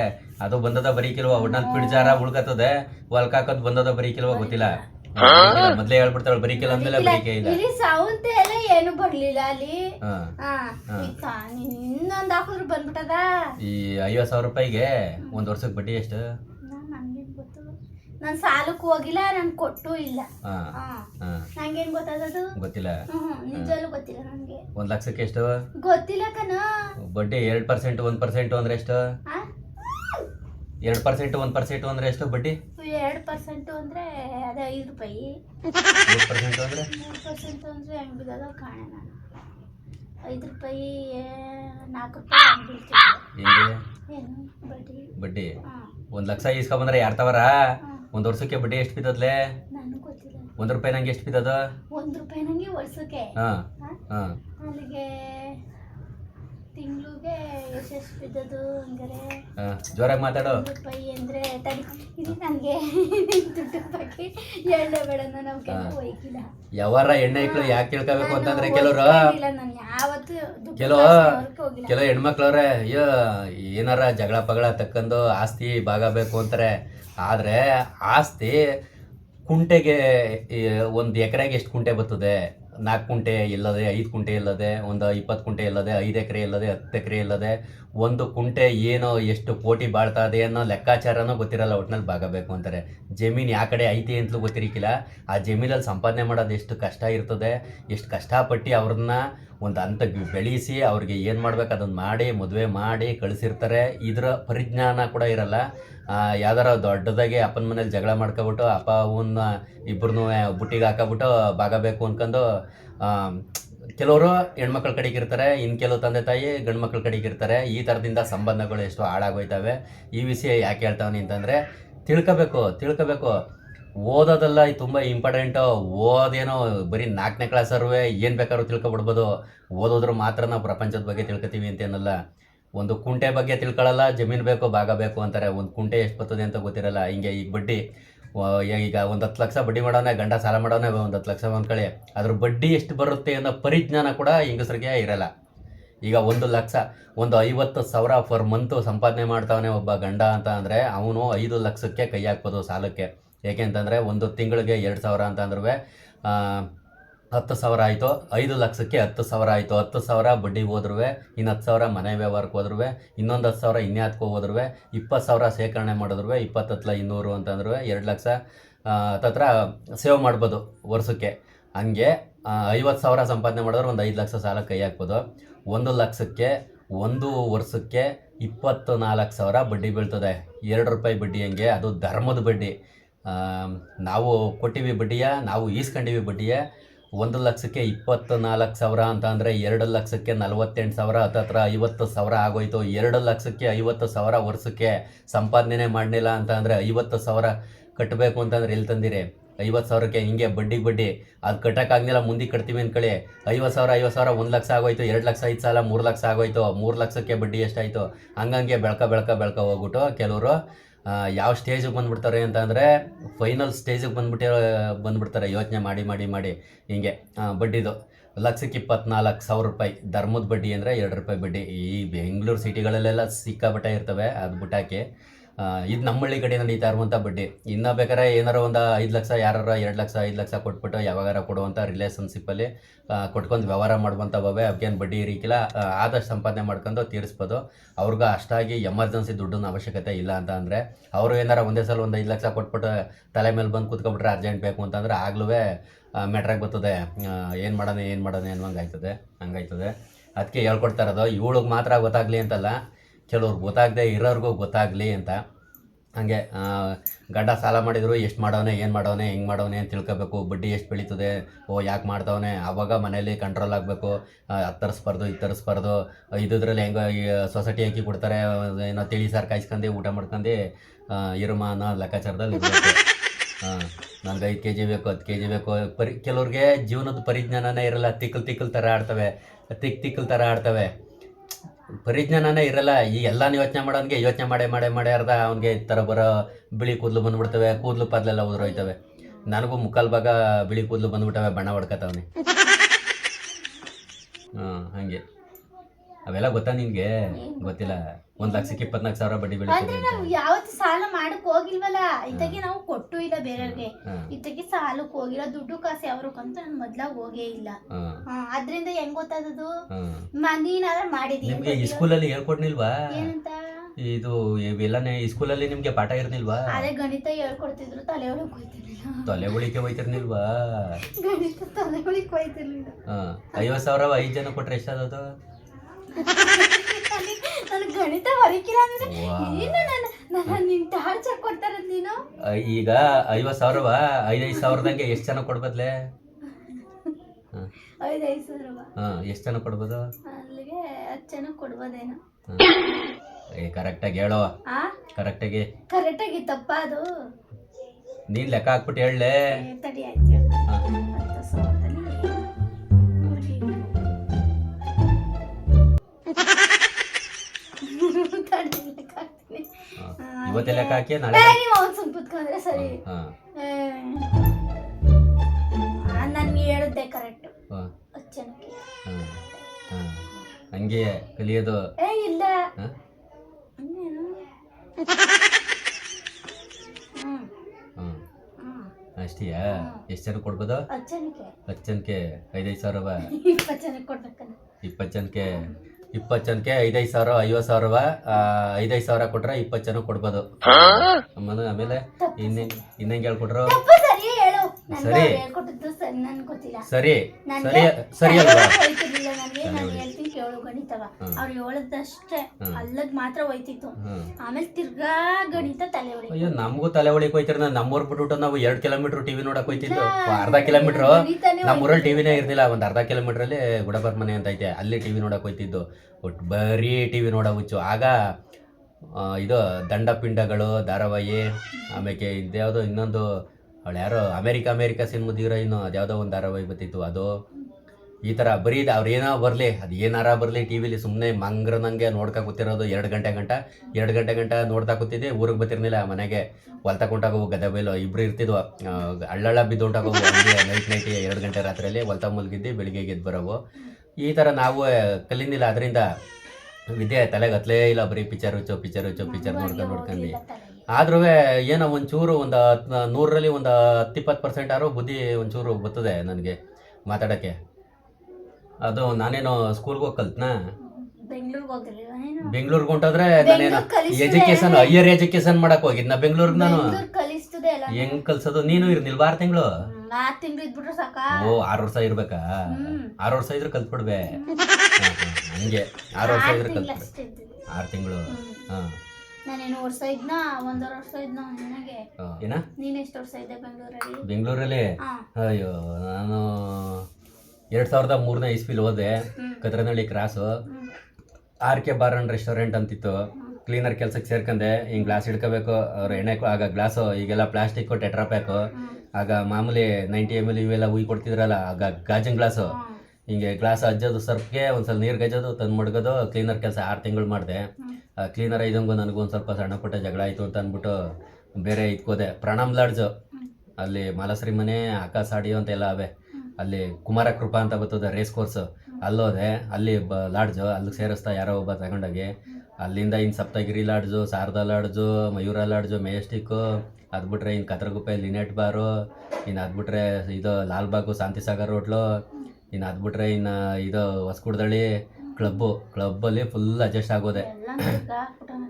ಅದು ಬಂದದ ಬರೀ ಕಿಲ್ವ? ಒಟ್ನಲ್ಲಿ ಪಿಡ್ಜಾರ ಉಳ್ಕತ್ತದೆ ಹೊಲ್ಕ ಹಾಕೋದು ಬಂದದ ಬರೀ ಕಿಲ್ವ ಗೊತ್ತಿಲ್ಲ. ಮೊದ್ಲೇ ಹೇಳ್ಬಿಡ್ತಾಳೆ ಬರೀಕಿಲ್ಲ ಅಂದ್ಮೇಲೆ ಬರೀಕೆ ಇಲ್ಲ ಎಲ್ಲ ಏನು ಬರ್ಲಿಲ್ಲ ಅಲ್ಲಿ. ಇನ್ನೊಂದ್ ಹಾಕಿದ್ರು ಬಂದ್ಬಿಟ್ಟದ? ಈ ಐವತ್ತು ಸಾವಿರ ರೂಪಾಯಿಗೆ ಒಂದ್ ವರ್ಷಕ್ಕೆ ಬಡ್ಡಿ ಎಷ್ಟು? ನಾನ್ ಸಾಲಕ್ಕೂ ಹೋಗಿಲ್ಲ ನನ್ ಕೊಟ್ಟು ಇಲ್ಲ. ನಂಗೇನ್ ಗೊತ್ತಾಗದು ಗೊತ್ತಿಲ್ಲ. ಹ್ಮ್ ನಿಜವಾಗ್ಲೂ ಗೊತ್ತಿಲ್ಲ ನನಗೆ ಒಂದ್ ಲಕ್ಷಕ್ಕೆ ಎಷ್ಟು ಗೊತ್ತಿಲ್ಲ ಕಣ. ಬಡ್ಡಿ ಎರಡ್ ಪರ್ಸೆಂಟ್ ಒಂದ್ ಪರ್ಸೆಂಟ್ ಅಂದ್ರೆ ಎಷ್ಟು? ಎರಡ್ ಪರ್ಸೆಂಟ್ ಒಂದ್ ಪರ್ಸೆಂಟ್ ಅಂದ್ರೆ ಎಷ್ಟು ಬಡ್ಡಿ? ಎರಡ್ ಪರ್ಸೆಂಟ್ ಅಂದ್ರೆ ಅದೇ ಐದು ರೂಪಾಯಿ. ಪರ್ಸೆಂಟ್ ಅಂದ್ರೆ? ಮೂರು ಪರ್ಸೆಂಟ್ ಅಂದ್ರೆ ಹೆಂಗ್ ಬಿದ್ದದ ಕಾಣೆ ನಾನು. ಐದು ರೂಪಾಯಿ ನಾಲ್ಕು ರೂಪಾಯಿ ಹಂಗ್ ಬೀಳ್ತಿದೆ? ಏನು ಬಡ್ಡಿ? ಬಡ್ಡಿ? ಒಂದ್ ಲಕ್ಷ ಇಸ್ಕೊಂಬಂದ್ರೆ ಯಾರ್ ತವರ? ಒಂದ್ ವರ್ಷಕ್ಕೆ ಬಡ್ಡಿ ಎಷ್ಟು ಬಿದ್ದದ್ಲೆ? ನನಗೆ ಗೊತ್ತಿಲ್ಲ. ಒಂದ್ ರೂಪಾಯಿ ನಂಗೆ ಎಷ್ಟು ಬಿದ್ದದ? ಒಂದ್ ರೂಪಾಯಿ ನಂಗೆ ವರ್ಷಕ್ಕೆ. ಹಾ ಹಾ? ನನಗೆ ಅಲ್ಲಿಗೆ ಎಷ್ಟು ಬಿದ್ದದು ಹಂಗಾರೆ? ಹಾ ಜೋರಾಗಿ ಮಾತಾಡು. ಒಂದ್ ರೂಪಾಯಿ ಅಂದ್ರೆ ತಡಿ. ಇದು ನನಗೆ ದುಡ್ಡು ಬಗ್ಗೆ ಎಣ್ಣೆ ಬೇಡ ನಾವು ಕೆಲವು ಒಯ್ಕಿಲ್ಲ. ಯಾವಾರ ಎಣ್ಣೆ ಇಕ್ಕಳು ಯಾಕೆ ಕೇಳ್ಕೋಬೇಕು ಅಂತಂದ್ರೆ ಕೆಲವರು? ಇಲ್ಲ ನಾನು ಯಾವತ್ತು ದುಡ್ಡು ಕೆಲವು ಕಾಸ್ನವ್ರಿಗೆ ಹೋಗಿಲ್ಲ. ಕೆಲವು ಹೆಣ್ಮಕ್ಳವ್ರೆ ಅಯ್ಯೋ ಏನಾರ ಜಗಳ ಪಗಳ ತಕ್ಕಂದು ಆಸ್ತಿ ಬಾಗಬೇಕು ಅಂತಾರೆ. ಆದ್ರೆ ಆಸ್ತಿ ಕುಂಟೆಗೆ ಒಂದು ಎಕರೆಗೆ ಎಷ್ಟು ಕುಂಟೆ ಬರ್ತದೆ? ನಾಲ್ಕು ಕುಂಟೆ ಇಲ್ಲದೆ, ಐದು ಕುಂಟೆ ಇಲ್ಲದೆ, ಒಂದು ಇಪ್ಪತ್ತು ಕುಂಟೆ ಇಲ್ಲದೆ, ಐದು ಎಕರೆ ಇಲ್ಲದೆ, ಹತ್ತು ಎಕರೆ ಇಲ್ಲದೆ, ಒಂದು ಕುಂಟೆ ಏನೋ ಎಷ್ಟು ಕೋಟಿ ಬಾಳ್ತಾ ಇದೆ ಅನ್ನೋ ಲೆಕ್ಕಾಚಾರನೂ ಗೊತ್ತಿರಲ್ಲ ಒಟ್ನಲ್ಲಿ ಭಾಗ ಬೇಕು ಅಂತಾರೆ. ಜಮೀನು ಯಾವ ಕಡೆ ಐತಿ ಅಂತಲೂ ಗೊತ್ತಿರಕ್ಕಿಲ್ಲ ಆ ಜಮೀನಲ್ಲಿ ಸಂಪಾದನೆ ಮಾಡೋದು ಎಷ್ಟು ಕಷ್ಟ ಇರ್ತದೆ, ಎಷ್ಟು ಕಷ್ಟಪಟ್ಟು ಅವ್ರನ್ನ ಒಂದು ಅಂತ ಬೆಳೆಸಿ ಅವ್ರಿಗೆ ಏನು ಮಾಡ್ಬೇಕು ಅದನ್ನು ಮಾಡಿ, ಮದುವೆ ಮಾಡಿ ಕಳಿಸಿರ್ತಾರೆ. ಇದರ ಪರಿಜ್ಞಾನ ಕೂಡ ಇರಲ್ಲ. ಯಾವ್ದಾರ ದೊಡ್ಡದಾಗಿ ಅಪ್ಪನ ಮನೇಲಿ ಜಗಳ ಮಾಡ್ಕೊಬಿಟ್ಟು ಅಪ್ಪ ಅವನ್ನ ಇಬ್ಬರನ್ನೂ ಬುಟ್ಟಿಗೆ ಹಾಕಬಿಟ್ಟು ಬಾಗಬೇಕು ಅನ್ಕೊಂಡು ಕೆಲವರು ಹೆಣ್ಮಕ್ಳ ಕಡೆಗೆ ಇರ್ತಾರೆ ಇನ್ನು ಕೆಲವು ತಂದೆ ತಾಯಿ ಗಂಡು ಮಕ್ಳ ಕಡೆಗೆ ಇರ್ತಾರೆ. ಈ ಥರದಿಂದ ಸಂಬಂಧಗಳು ಎಷ್ಟು ಹಾಳಾಗೋಯ್ತವೆ. ಈ ವಿಷಯ ಯಾಕೆ ಹೇಳ್ತಾವನಿ ಅಂತಂದರೆ, ತಿಳ್ಕೊಬೇಕು ತಿಳ್ಕೊಬೇಕು. ಓದೋದೆಲ್ಲ ತುಂಬ ಇಂಪಾರ್ಟೆಂಟು. ಓದೇನೋ ಬರೀ ನಾಲ್ಕನೇ ಕ್ಲಾಸರ್ವೇ ಏನು ಬೇಕಾದ್ರೂ ತಿಳ್ಕೊಬಿಡ್ಬೋದು. ಓದೋದ್ರ ಮಾತ್ರ ನಾವು ಪ್ರಪಂಚದ ಬಗ್ಗೆ ತಿಳ್ಕೊತೀವಿ ಅಂತೇನಲ್ಲ. ಒಂದು ಕುಂಟೆ ಬಗ್ಗೆ ತಿಳ್ಕೊಳ್ಳಲ್ಲ, ಜಮೀನು ಬೇಕು ಭಾಗ ಬೇಕು ಅಂತಾರೆ. ಒಂದು ಕುಂಟೆ ಎಷ್ಟು ಬರ್ತದೆ ಅಂತ ಗೊತ್ತಿರಲ್ಲ. ಹಿಂಗೆ ಈಗ ಬಡ್ಡಿ ಈಗ ಒಂದು ಹತ್ತು ಲಕ್ಷ ಬಡ್ಡಿ ಮಾಡೋಣ ಗಂಡ ಸಾಲ ಮಾಡೋಣ ಒಂದು ಹತ್ತು ಲಕ್ಷ ಅಂದ್ಕೊಳ್ಳಿ. ಅದ್ರ ಬಡ್ಡಿ ಎಷ್ಟು ಬರುತ್ತೆ ಅನ್ನೋ ಪರಿಜ್ಞಾನ ಕೂಡ ಹೆಂಗಸರಿಗೆ ಇರಲ್ಲ. ಈಗ ಒಂದು ಲಕ್ಷ, ಒಂದು ಐವತ್ತು ಸಾವಿರ ಪರ್ ಮಂತು ಸಂಪಾದನೆ ಮಾಡ್ತಾವನೆ ಒಬ್ಬ ಗಂಡ ಅಂತ ಅಂದರೆ, ಅವನು ಐದು ಲಕ್ಷಕ್ಕೆ ಕೈ ಹಾಕ್ಬೋದು ಸಾಲಕ್ಕೆ. ಏಕೆಂತಂದರೆ ಒಂದು ತಿಂಗಳಿಗೆ ಎರಡು ಸಾವಿರ ಅಂತ ಅಂದ್ರೂ ಹತ್ತು ಸಾವಿರ ಆಯಿತು? ಐದು ಲಕ್ಷಕ್ಕೆ ಹತ್ತು ಸಾವಿರ ಆಯಿತು? ಹತ್ತು ಸಾವಿರ ಬಡ್ಡಿಗೆ ಹೋದ್ರೂ ಇನ್ನು ಹತ್ತು ಸಾವಿರ ಮನೆ ವ್ಯವಹಾರಕ್ಕೆ ಹೋದ್ರೂ ಇನ್ನೊಂದು ಹತ್ತು ಸಾವಿರ ಇನ್ಯಾತ್ಕೋ ಹೋದ್ರೂ ಇಪ್ಪತ್ತು ಸಾವಿರ ಶೇಖರಣೆ ಮಾಡಿದ್ರು ಇಪ್ಪತ್ತತ್ಲ ಇನ್ನೂರು ಅಂತಂದ್ರೂ ಎರಡು ಲಕ್ಷ ತತ್ರ ಸೇವ್ ಮಾಡ್ಬೋದು ವರ್ಷಕ್ಕೆ. ಹಂಗೆ ಐವತ್ತು ಸಾವಿರ ಸಂಪಾದನೆ ಮಾಡಿದ್ರೆ ಒಂದು ಐದು ಲಕ್ಷ ಸಾಲ ಕೈ ಹಾಕ್ಬೋದು. ಒಂದು ಲಕ್ಷಕ್ಕೆ ಒಂದು ವರ್ಷಕ್ಕೆ ಇಪ್ಪತ್ತು ನಾಲ್ಕು ಸಾವಿರ ಬಡ್ಡಿ ಬೀಳ್ತದೆ. ಎರಡು ರೂಪಾಯಿ ಬಡ್ಡಿ ಹಂಗೆ, ಅದು ಧರ್ಮದ ಬಡ್ಡಿ. ನಾವು ಕೊಟ್ಟಿವಿ ಬಡ್ಡಿಯ, ನಾವು ಈಸ್ಕೊಂಡಿವಿ ಬಡ್ಡಿಯ ಒಂದು ಲಕ್ಷಕ್ಕೆ ಇಪ್ಪತ್ತು ನಾಲ್ಕು ಸಾವಿರ ಅಂತ ಅಂದರೆ ಎರಡು ಲಕ್ಷಕ್ಕೆ ನಲವತ್ತೆಂಟು ಸಾವಿರ, ಹತ್ತತ್ರ ಐವತ್ತು ಸಾವಿರ ಆಗೋಯ್ತು. ಎರಡು ಲಕ್ಷಕ್ಕೆ ಐವತ್ತು ಸಾವಿರ ವರ್ಷಕ್ಕೆ ಸಂಪಾದನೆ ಮಾಡಲಿಲ್ಲ ಅಂತ ಅಂದರೆ ಐವತ್ತು ಸಾವಿರ ಕಟ್ಟಬೇಕು ಅಂತಂದ್ರೆ ಎಲ್ಲಿ ತಂದಿರಿ? ಐವತ್ತು ಸಾವಿರಕ್ಕೆ ಹಿಂಗೆ ಬಡ್ಡಿಗೆ ಬಡ್ಡಿ. ಅದು ಕಟ್ಟೋಕ್ಕಾಗಲಿಲ್ಲ ಮುಂದೆ ಕಟ್ತೀವಿ ಅಂದ್ಕೊಳ್ಳಿ. ಐವತ್ತು ಸಾವಿರ ಐವತ್ತು ಸಾವಿರ ಒಂದು ಲಕ್ಷ ಆಗೋಯ್ತು, ಎರಡು ಲಕ್ಷ ಐದು ಸಾಲ ಮೂರು ಲಕ್ಷ ಆಗೋಯ್ತು. ಮೂರು ಲಕ್ಷಕ್ಕೆ ಬಡ್ಡಿ ಎಷ್ಟಾಯಿತು? ಹಂಗಂಗೆ ಬೆಳ್ಕ ಬೆಳ್ಕ ಬೆಳ್ಕ ಹೋಗ್ಬಿಟ್ಟು ಕೆಲವರು ಯಾವ ಸ್ಟೇಜಿಗೆ ಬಂದ್ಬಿಡ್ತಾರೆ ಅಂತ ಅಂದರೆ ಫೈನಲ್ ಸ್ಟೇಜಿಗೆ ಬಂದ್ಬಿಟ್ಟು, ಬಂದುಬಿಡ್ತಾರೆ. ಯೋಚನೆ ಮಾಡಿ ಮಾಡಿ ಮಾಡಿ. ಹಿಂಗೆ ಬಡ್ಡಿದು ಲಕ್ಷಕ್ಕೆ ಇಪ್ಪತ್ನಾಲ್ಕು ಸಾವಿರ ರೂಪಾಯಿ. ಧರ್ಮದ ಬಡ್ಡಿ ಅಂದರೆ ಎರಡು ರೂಪಾಯಿ ಬಡ್ಡಿ. ಈ ಬೆಂಗಳೂರು ಸಿಟಿಗಳಲ್ಲೆಲ್ಲ ಸಿಕ್ಕಾಬಟ್ಟೆ ಇರ್ತವೆ. ಅದು ಬಿಟ್ಟಾಕಿ ಇದು ನಮ್ಮಳ್ಳಿ ಕಡೆ ನಡೀತಾ ಇರುವಂಥ ಬಡ್ಡಿ. ಇನ್ನು ಬೇಕಾದ್ರೆ ಏನಾರ ಒಂದು ಐದು ಲಕ್ಷ, ಯಾರಾರ ಎರಡು ಲಕ್ಷ, ಐದು ಲಕ್ಷ ಕೊಟ್ಬಿಟ್ಟು ಯಾವಾಗಾರ ಕೊಡುವಂಥ ರಿಲೇಷನ್ಶಿಪ್ಪಲ್ಲಿ ಕೊಟ್ಕೊಂಡು ವ್ಯವಹಾರ ಮಾಡುವಂಥ ಬಾವೆ ಅವ್ಗೇನು ಬಡ್ಡಿ ಇರಿಕಿಲ್ಲ. ಆದಷ್ಟು ಸಂಪಾದನೆ ಮಾಡ್ಕೊಂಡು ತೀರಿಸ್ಬೋದು. ಅವ್ರಿಗೆ ಅಷ್ಟಾಗಿ ಎಮರ್ಜೆನ್ಸಿ ದುಡ್ಡಿನ ಅವಶ್ಯಕತೆ ಇಲ್ಲ ಅಂತ ಅಂದರೆ, ಅವರು ಏನಾರ ಒಂದೇ ಸಲ ಒಂದು ಐದು ಲಕ್ಷ ಕೊಟ್ಬಿಟ್ಟು ತಲೆ ಮೇಲೆ ಬಂದು ಕೂತ್ಕೊಬಿಟ್ರೆ ಅರ್ಜೆಂಟ್ ಬೇಕು ಅಂತಂದ್ರೆ ಆಗ್ಲೂ ಮೆಟ್ರಾಗಿ ಬರ್ತದೆ. ಏನು ಮಾಡೋಣ ಏನು ಮಾಡೋಣ ಅನ್ನೋಂಗೆ ಆಯ್ತದೆ, ಹಂಗಾಯ್ತದೆ. ಅದಕ್ಕೆ ಹೇಳ್ಕೊಡ್ತಾರದು ಇವಳಿಗೆ ಮಾತ್ರ ಗೊತ್ತಾಗಲಿ ಅಂತಲ್ಲ ಕೆಲವ್ರಿಗೆ ಗೊತ್ತಾಗದೆ ಇರೋರಿಗೂ ಗೊತ್ತಾಗಲಿ ಅಂತ. ಹಾಗೆ ಗಡ್ಡ ಗಂಡ ಸಾಲ ಮಾಡಿದ್ರು, ಎಷ್ಟು ಮಾಡೋನೆ, ಏನು ಮಾಡೋನೆ, ಹೆಂಗೆ ಮಾಡೋನೆ ಅಂತ ತಿಳ್ಕೊಬೇಕು. ಬಡ್ಡಿ ಎಷ್ಟು ಬೆಳೀತದೆ, ಓ, ಯಾಕೆ ಮಾಡ್ತಾವನೆ ಆವಾಗ ಮನೇಲಿ ಕಂಟ್ರೋಲ್ ಆಗಬೇಕು. ಹತ್ತರಿಸ್ಬಾರ್ದು ಇತ್ತರಿಸ್ಬಾರ್ದು ಇದ್ರಲ್ಲಿ ಹೆಂಗೆ ಸೊಸೈಟಿ ಹಾಕಿ ಕೊಡ್ತಾರೆ, ಏನೋ ತಿಳಿ ಸಾರು ಕಾಯಿಸ್ಕೊಂಡು ಊಟ ಮಾಡ್ಕೊಂಡು ಇರುಮ ಅನ್ನೋ ಲೆಕ್ಕಾಚಾರದಲ್ಲಿ ಹಾಂ ನನಗೆ ಐದು ಕೆ ಜಿ ಬೇಕು, ಹತ್ತು ಕೆ ಜಿ ಬೇಕು. ಪರಿ, ಕೆಲವ್ರಿಗೆ ಜೀವನದ ಪರಿಜ್ಞಾನನೇ ಇರಲ್ಲ. ತಿಕ್ಕಲ್ ತಿಕ್ಕಲ್ ಥರ ಆಡ್ತವೆ. ತಿಕ್ ತಿಕ್ಕಲ್ ಥರ ಆಡ್ತವೆ. ಪರಿಜ್ಞಾನನೇ ಇರಲ್ಲ. ಈ ಎಲ್ಲ ಯೋಚನೆ ಮಾಡೋನ್ಗೆ ಯೋಚನೆ ಮಾಡೇ ಮಾಡೇ ಮಾಡೇ ಅರ್ಧ ಅವನಿಗೆ ಈ ಥರ ಬರೋ ಬಿಳಿ ಕೂದಲು ಬಂದ್ಬಿಡ್ತವೆ, ಕೂದಲು ಪದ್ಲೆಲ್ಲ ಉದುರೋಯ್ತವೆ. ನನಗೂ ಮುಕ್ಕಾಲು ಭಾಗ ಬಿಳಿ ಕೂದಲು ಬಂದ್ಬಿಟ್ಟವೆ, ಬಣ್ಣ ಹೊಡ್ಕತ್ತವನೆ ಹಾಂ ಹಾಗೆ ಅವೆಲ್ಲ ಗೊತ್ತಾ ನಿನ್ಗೆ? ಗೊತ್ತಿಲ್ಲ. ಒಂದ್ ಲಕ್ಷಕ್ಕೆ ಇಪ್ಪತ್ನಾಲ್ಕು ಸಾವಿರ ಬಡ್ಡಿ ಅಂದ್ರೆ ನಾವು ಯಾವತ್ತು ಸಾಲ ಮಾಡಕ್ ಹೋಗಿಲ್ವಲ್ಲ? ಇತ್ತಗೆ ನಾವು ಕೊಟ್ಟು ಇಲ್ಲ ಬೇರೆಯವ್ರಿಗೆ. ಹಾ. ಸಾಲಕ್ಕೆ ಸಾಲಕ್ ಹೋಗಿಲ್ಲ. ದುಡ್ಡು ಕಾಸು ಯಾವ್ರಕ್ಕಂತ ನಾನು ಮೊದ್ಲಾಗ ಹೋಗೇ ಇಲ್ಲ. ಹಾ. ಹಾ, ಅದ್ರಿಂದ ಹೆಂಗ್ ಗೊತ್ತಾದದು ಹಾ. ಮ- ನೀನಾದ್ರೂ ಮಾಡಿದೀಯ? ನಿಮ್ಗೆ ಈ ಸ್ಕೂಲಲ್ಲಿ ಹೇಳ್ಕೊಡ್ನಿಲ್ವಾ? ಏನಂತ? ಇದು ಇವೆಲ್ಲನೇ ಈ ಸ್ಕೂಲಲ್ಲಿ ನಿಮ್ಗೆ ಪಾಠ ಇರ್ನಿಲ್ವಾ? ಅದೇ ಗಣಿತ ಹೇಳ್ಕೊಡ್ತಿದ್ರು. ತಲೆ ಒಳಗ್ ಹೋಯ್ತಿರ್ಲಿಲ್ಲ. ತಲೆ ಉಳಿಕೆ ಹೋಯ್ತಿರ್ನಿಲ್ವಾ? ಗಣಿತ ತಲೆ ಒಳಗ್ ಹೋಯ್ತಿರ್ಲಿಲ್ಲ. ಹಾ. ಐವತ್ ಸಾವಿರ ಐದ್ ಜನ ಕೊಟ್ರೆ ಎಷ್ಟಾದದು? ನನ್ ಗಣಿತ ಹೊರಕಿಲ್ಲ ಅಂದ್ರೆ. ಏನು ನಾನು ನನ್ನ ನಿನ್ ಟಾರ್ಚರ್ ಕೊಡ್ತಾರ ನೀನು? ಈಗ ಐವತ್ ಸಾವಿರವ? ಐದೈದು ಸಾವಿರದಂಗೆ ಎಷ್ಟು ಜನ ಕೊಡ್ಬದ್ಲೆ? ಐದು ಐದು ಸಾವಿರ ಹಾ ಎಷ್ಟು ಜನ ಕೊಡ್ಬೋದು? ಅಲ್ಲಿಗೆ ಹತ್ತು ಜನ ಕೊಡ್ಬೋದೇನೋ. ಏ ಕರೆಕ್ಟಾಗಿ ಹೇಳೋ. ಆ? ಕರೆಕ್ಟಾಗಿ. ಕರೆಕ್ಟಾಗಿ ತಪ್ಪ ಅದು. ನೀನ್ ಲೆಕ್ಕ ಹಾಕ್ಬಿಟ್ಟು ಹೇಳಲೆ. ತಡಿ ಆಯ್ತು ಇವತ್ತೇ ಲೆಕ್ಕ ಹಾಕಿ ನಾಳೆ ಏ, ನೀವು ಅವ್ನ್ ಸುಮ್ ಕುತ್ಕೊಂಡ್ರೆ ಸರಿ. ಹಾ ನನ್ಗೆ ಹೇಳಿದ್ದೆ ಕರೆಕ್ಟ್ ಹಾ ಅಚ್ಚನಕ್ಕೆ. ಜನಕ್ಕೆ ಹಾ ಹಾ ಹಂಗೆ ಕಲಿಯೋದು. ಏ ಇಲ್ಲ. ಹಾ? ಇನ್ನೇನು? ಹ್ಮ್. ಹ್ಮ್. ಹ್ಮ್. ಅಷ್ಟೇಯಾ? ಎಷ್ಟು ಜನ ಕೊಡ್ಬೋದು? ಹತ್ತು ಜನಕ್ಕೆ ಹತ್ತು ಜನಕ್ಕೆ ಐದೈದು ಸಾವಿರ ಇಪ್ಪತ್ತು ಜನಕ್ಕೆ ಕೊಡ್ಬೇಕಲ್ಲ. ಇಪ್ಪತ್ತು ಜನಕ್ಕೆ? ಇಪ್ಪತ್ತು ಜನಕ್ಕೆ ಐದೈದು ಸಾವಿರ ಐವತ್ತು ಸಾವಿರವ ಐದೈದು ಸಾವಿರ ಕೊಟ್ರೆ ಇಪ್ಪತ್ತು ಜನ ಕೊಡ್ಬೋದು. ಆಮೇಲೆ ಆಮೇಲೆ ಇನ್ನೇ ಇನ್ನಂಗೆ ಹೇಳ್ಕೊಟ್ರು ಸರಿ. ಸರಿ. ಹೇಳ್ಕೊಟ್ಟಿದ್ದು ಸರಿ ಗೊತ್ತಿಲ್ಲ. ಸರಿ. ಸರಿ ಸರಿ ಅಲ್ವಾ ಹೋಯ್ತಿರ್ಲಿಲ್ಲ. ನನಗೆ ನಾನು ಹೇಳ್ತೀನಿ ಕೇಳು ಗಣಿತವ ಅವ್ರು ಹೇಳದಷ್ಟೇ ಅಲ್ಲದ್ ಮಾತ್ರ ಹೋಯ್ತಿತ್ತು. ಆಮೇಲೆ ತಿರ್ಗಾ ಗಣಿತ ತಲೆ ಹೊಡಿ ಅಯ್ಯೋ ನಮಗೂ ತಲೆ ಒಳಗೆ ಹೋಯ್ತಿರ ನಮ್ಮೂರ್ ಬಿಟ್ಬಿಟ್ಟು ನಾವು ಎರಡು ಕಿಲೋಮೀಟರ್ ಟಿವಿ ನೋಡಕ್ ಹೋಯ್ತಿದ್ದು. ಅರ್ಧ ಕಿಲೋಮೀಟರ್? ನಮ್ಮೂರಲ್ಲಿ ಟಿವಿನೇ ಇರ್ಲಿಲ್ಲ. ಒಂದ್ ಅರ್ಧ ಕಿಲೋಮೀಟರ್ ಅಲ್ಲಿ ಗುಡಬರ್ ಮನೆ ಅಂತ ಐತೆ. ಅಲ್ಲಿ ಟಿವಿ ನೋಡಕ್ ಹೋಯ್ತಿದ್ದು. ಒಟ್ಟು ಬರೀ ಟಿವಿ ನೋಡೋ ಹುಚ್ಚು. ಆಗ ಇದು ದಂಡಪಿಂಡಗಳು ಧಾರಾವಾಹಿ ಆಮೇಲೆ ಇದ್ಯಾವುದೋ ಇನ್ನೊಂದು ಅವಳು ಯಾರೋ ಅಮೇರಿಕ ಅಮೇರಿಕ ಸಿನಿಮಾದ ಹೀರೋಯಿನ್ ಅದ್ಯಾವುದೋ ಒಂದು ಧಾರಾವಾಹಿ ಬರ್ತಿತ್ತು ಅದು ಈ ಥರ ಬರೀ ಅವ್ರು ಏನೋ ಬರಲಿ ಅದು ಏನಾರ ಬರಲಿ ಟಿ ವಿಲಿ ಸುಮ್ಮನೆ ಮಂಗ್ರನಂಗೆ ನೋಡ್ಕೊ ಕೂತಿರೋದು ಎರಡು ಗಂಟೆ ಗಂಟ ಎರಡು ಗಂಟೆ ಗಂಟ ನೋಡ್ತಾ ಕೂತಿದ್ದೆ ಊರಿಗೆ ಬರ್ತಿರ್ಲಿಲ್ಲ ಮನೆಗೆ ಹೊಲ್ತಾ ಕೊಂಟಾಗೋವು ಗದ್ದೆ ಬೈಲು ಇಬ್ಬರು ಇರ್ತಿದ್ವು. ಆ, ಹಳ್ಳಳ್ಳ ಬಿದ್ದು ಹೊಂಟಾಗೋವು ನೈಟ್ ನೈಟ್ ಎರಡು ಗಂಟೆ ರಾತ್ರಿಯಲ್ಲಿ ಹೊಲ್ತಾ ಮಲ್ಗಿದ್ದು ಬೆಳಿಗ್ಗೆ ಗೆದ್ದು ಬರೋವು ಈ ಥರ ನಾವು ಕಲಿನಿಲ್ಲ ಅದರಿಂದ ವಿದ್ಯೆ ತಲೆಗೆ ಹತ್ತಲೇ ಇಲ್ಲ ಬರೀ ಪಿಚ್ಚರ್ ಹುಚ್ಚು ಪಿಚ್ಚರ್ ಹುಚ್ಚು ಪಿಚ್ಚರ್ ನೋಡ್ಕೊಂಡು ನೋಡ್ಕೊಂಡು. ಆದ್ರೂ ಏನೋ ಒಂಚೂರು ಒಂದು ನೂರರಲ್ಲಿ ಒಂದು ಹತ್ತಿಪ್ಪತ್ತು ಪರ್ಸೆಂಟ್ ಆದ್ರೂ ಬುದ್ಧಿ ಒಂಚೂರು ಬರ್ತದೆ ನನಗೆ ಮಾತಾಡೋಕ್ಕೆ. ಅದು ನಾನೇನು ಸ್ಕೂಲ್ಗೆ ಹೋಗಿ ಕಲ್ತ್ನಾ ಬೆಂಗಳೂರಿಗೆ ಹೊಂಟಾದ್ರೆ ನಾನೇನು. ಎಜುಕೇಶನ್ ಹೈಯರ್ ಎಜುಕೇಶನ್ ಮಾಡಕ್ ಹೋಗಿದ್ನ ಬೆಂಗಳೂರಿಗೆ ನಾನು? ಹೆಂಗ್ ಕಲ್ಸೋದು? ನೀನು ಇರ್ನಿಲ್ವಾ ಆರು ತಿಂಗಳು? ಓ ಆರು ವರ್ಷ ಇರ್ಬೇಕಾ. ಆರು ವರ್ಷ ಇದ್ರೆ ಕಲ್ತ್ಬಿಡ್ಬೆ. ಹಂಗೆ. ಆರು ವರ್ಷ ಇದ್ರು ಅಷ್ಟೇ ಆರು ತಿಂಗಳು. ಹಾ. ನಾನೇನು ವರ್ಷ ಇದ್ನ? ಒಂದೂವರೆ ವರ್ಷ ಇದ್ನ ನನಗೆ ಹಾ. ಏನ? ನೀನ್ ಎಷ್ಟು ವರ್ಷ ಇದ್ದೆ ಬೆಂಗಳೂರಲ್ಲಿ? ಬೆಂಗಳೂರಲ್ಲಿ? ಅಯ್ಯೋ ನಾನು ಎರಡ್ ಸಾವಿರದ ಮೂರನೇ ಇಸ್ವಿಲ್ ಹೋದೆ. Kadranahalli cross. R K bar and restaurant ಅಂತಿತ್ತು. ಕ್ಲೀನರ್ ಕೆಲ್ಸಕ್ಕೆ ಸೇರ್ಕೊಂಡೆ. ಹಿಂಗೆ ಗ್ಲಾಸ್ ಹಿಡ್ಕೋಬೇಕು. ಅವ್ರು ಎಣ್ಣೆ ಕೊ- ಆಗ ಗ್ಲಾಸು ಈಗೆಲ್ಲ ಪ್ಲಾಸ್ಟಿಕ್ ಟೆಟ್ರಾ ಪ್ಯಾಕು. ಆಗ ಮಾಮೂಲಿ ನೈಂಟಿ ಎಂ ಎಲ್ ಇವೆಲ್ಲ ಉಯ್ ಕೊಡ್ತಿದ್ರಲ್ಲ ಆಗ ಗಾಜಿನ ಗ್ಲಾಸು. ಹಿಂಗೆ ಗ್ಲಾಸ್ ಹಜ್ಜೋದು ಸರ್ಫ್ಗೆ ಒಂದ್ಸಲ ನೀರು ಗಜ್ಜೋದು ತಂದು ಮಡ್ಗೋದು ಕ್ಲೀನರ್ ಕೆಲಸ ಆರು ತಿಂಗಳು ಮಾಡಿದೆ. ಕ್ಲೀನರ್ ಇದಂಗೂ ನನಗೂ ಒಂದು ಸ್ವಲ್ಪ ಸಣ್ಣ ಪುಟ್ಟ ಜಗಳ ಆಯಿತು ಅಂತ ಅಂದ್ಬಿಟ್ಟು ಬೇರೆ ಇದ್ಕೋದೆ. ಪ್ರಣಾಮ್ ಲಾಡ್ಜು. ಅಲ್ಲಿ ಮಾಲಶ್ರೀ ಮನೆ ಆಕಾಶ ಆಡಿಯೋ ಅಂತ ಎಲ್ಲ ಅವೆ. ಅಲ್ಲಿ ಕುಮಾರ ಕೃಪಾ ಅಂತ ಬರ್ತದೆ ರೇಸ್ ಕೋರ್ಸ್ ಅಲ್ಲೋದೆ ಅಲ್ಲಿ ಬ ಲಾಡ್ಜು ಅಲ್ಲಿಗೆ ಸೇರಿಸ್ತಾ ಯಾರೋ ಒಬ್ಬ ತಗೊಂಡೋಗಿ. ಅಲ್ಲಿಂದ ಇನ್ನು Saptagiri lodge Sharada lodge Mayura lodge Majestic ಅದು ಬಿಟ್ರೆ ಇನ್ನು ಕತ್ರಗುಪ್ಪೆ ಲಿನೆಟ್ ಬಾರು. ಇನ್ನು ಅದು ಬಿಟ್ರೆ ಇದು ಲಾಲ್ಬಾಗು ಶಾಂತಿಸಾಗರ್ ಹೋಟ್ಲು ಇನ್ನು ಅದು ಬಿಟ್ರೆ ಇನ್ನು ಇದು ಹೊಸಕುಡ್ದಳ್ಳಿ ಕ್ಲಬ್ಬು ಕ್ಲಬ್ಬಲ್ಲಿ ಫುಲ್ ಅಡ್ಜಸ್ಟ್ ಆಗೋದೆ.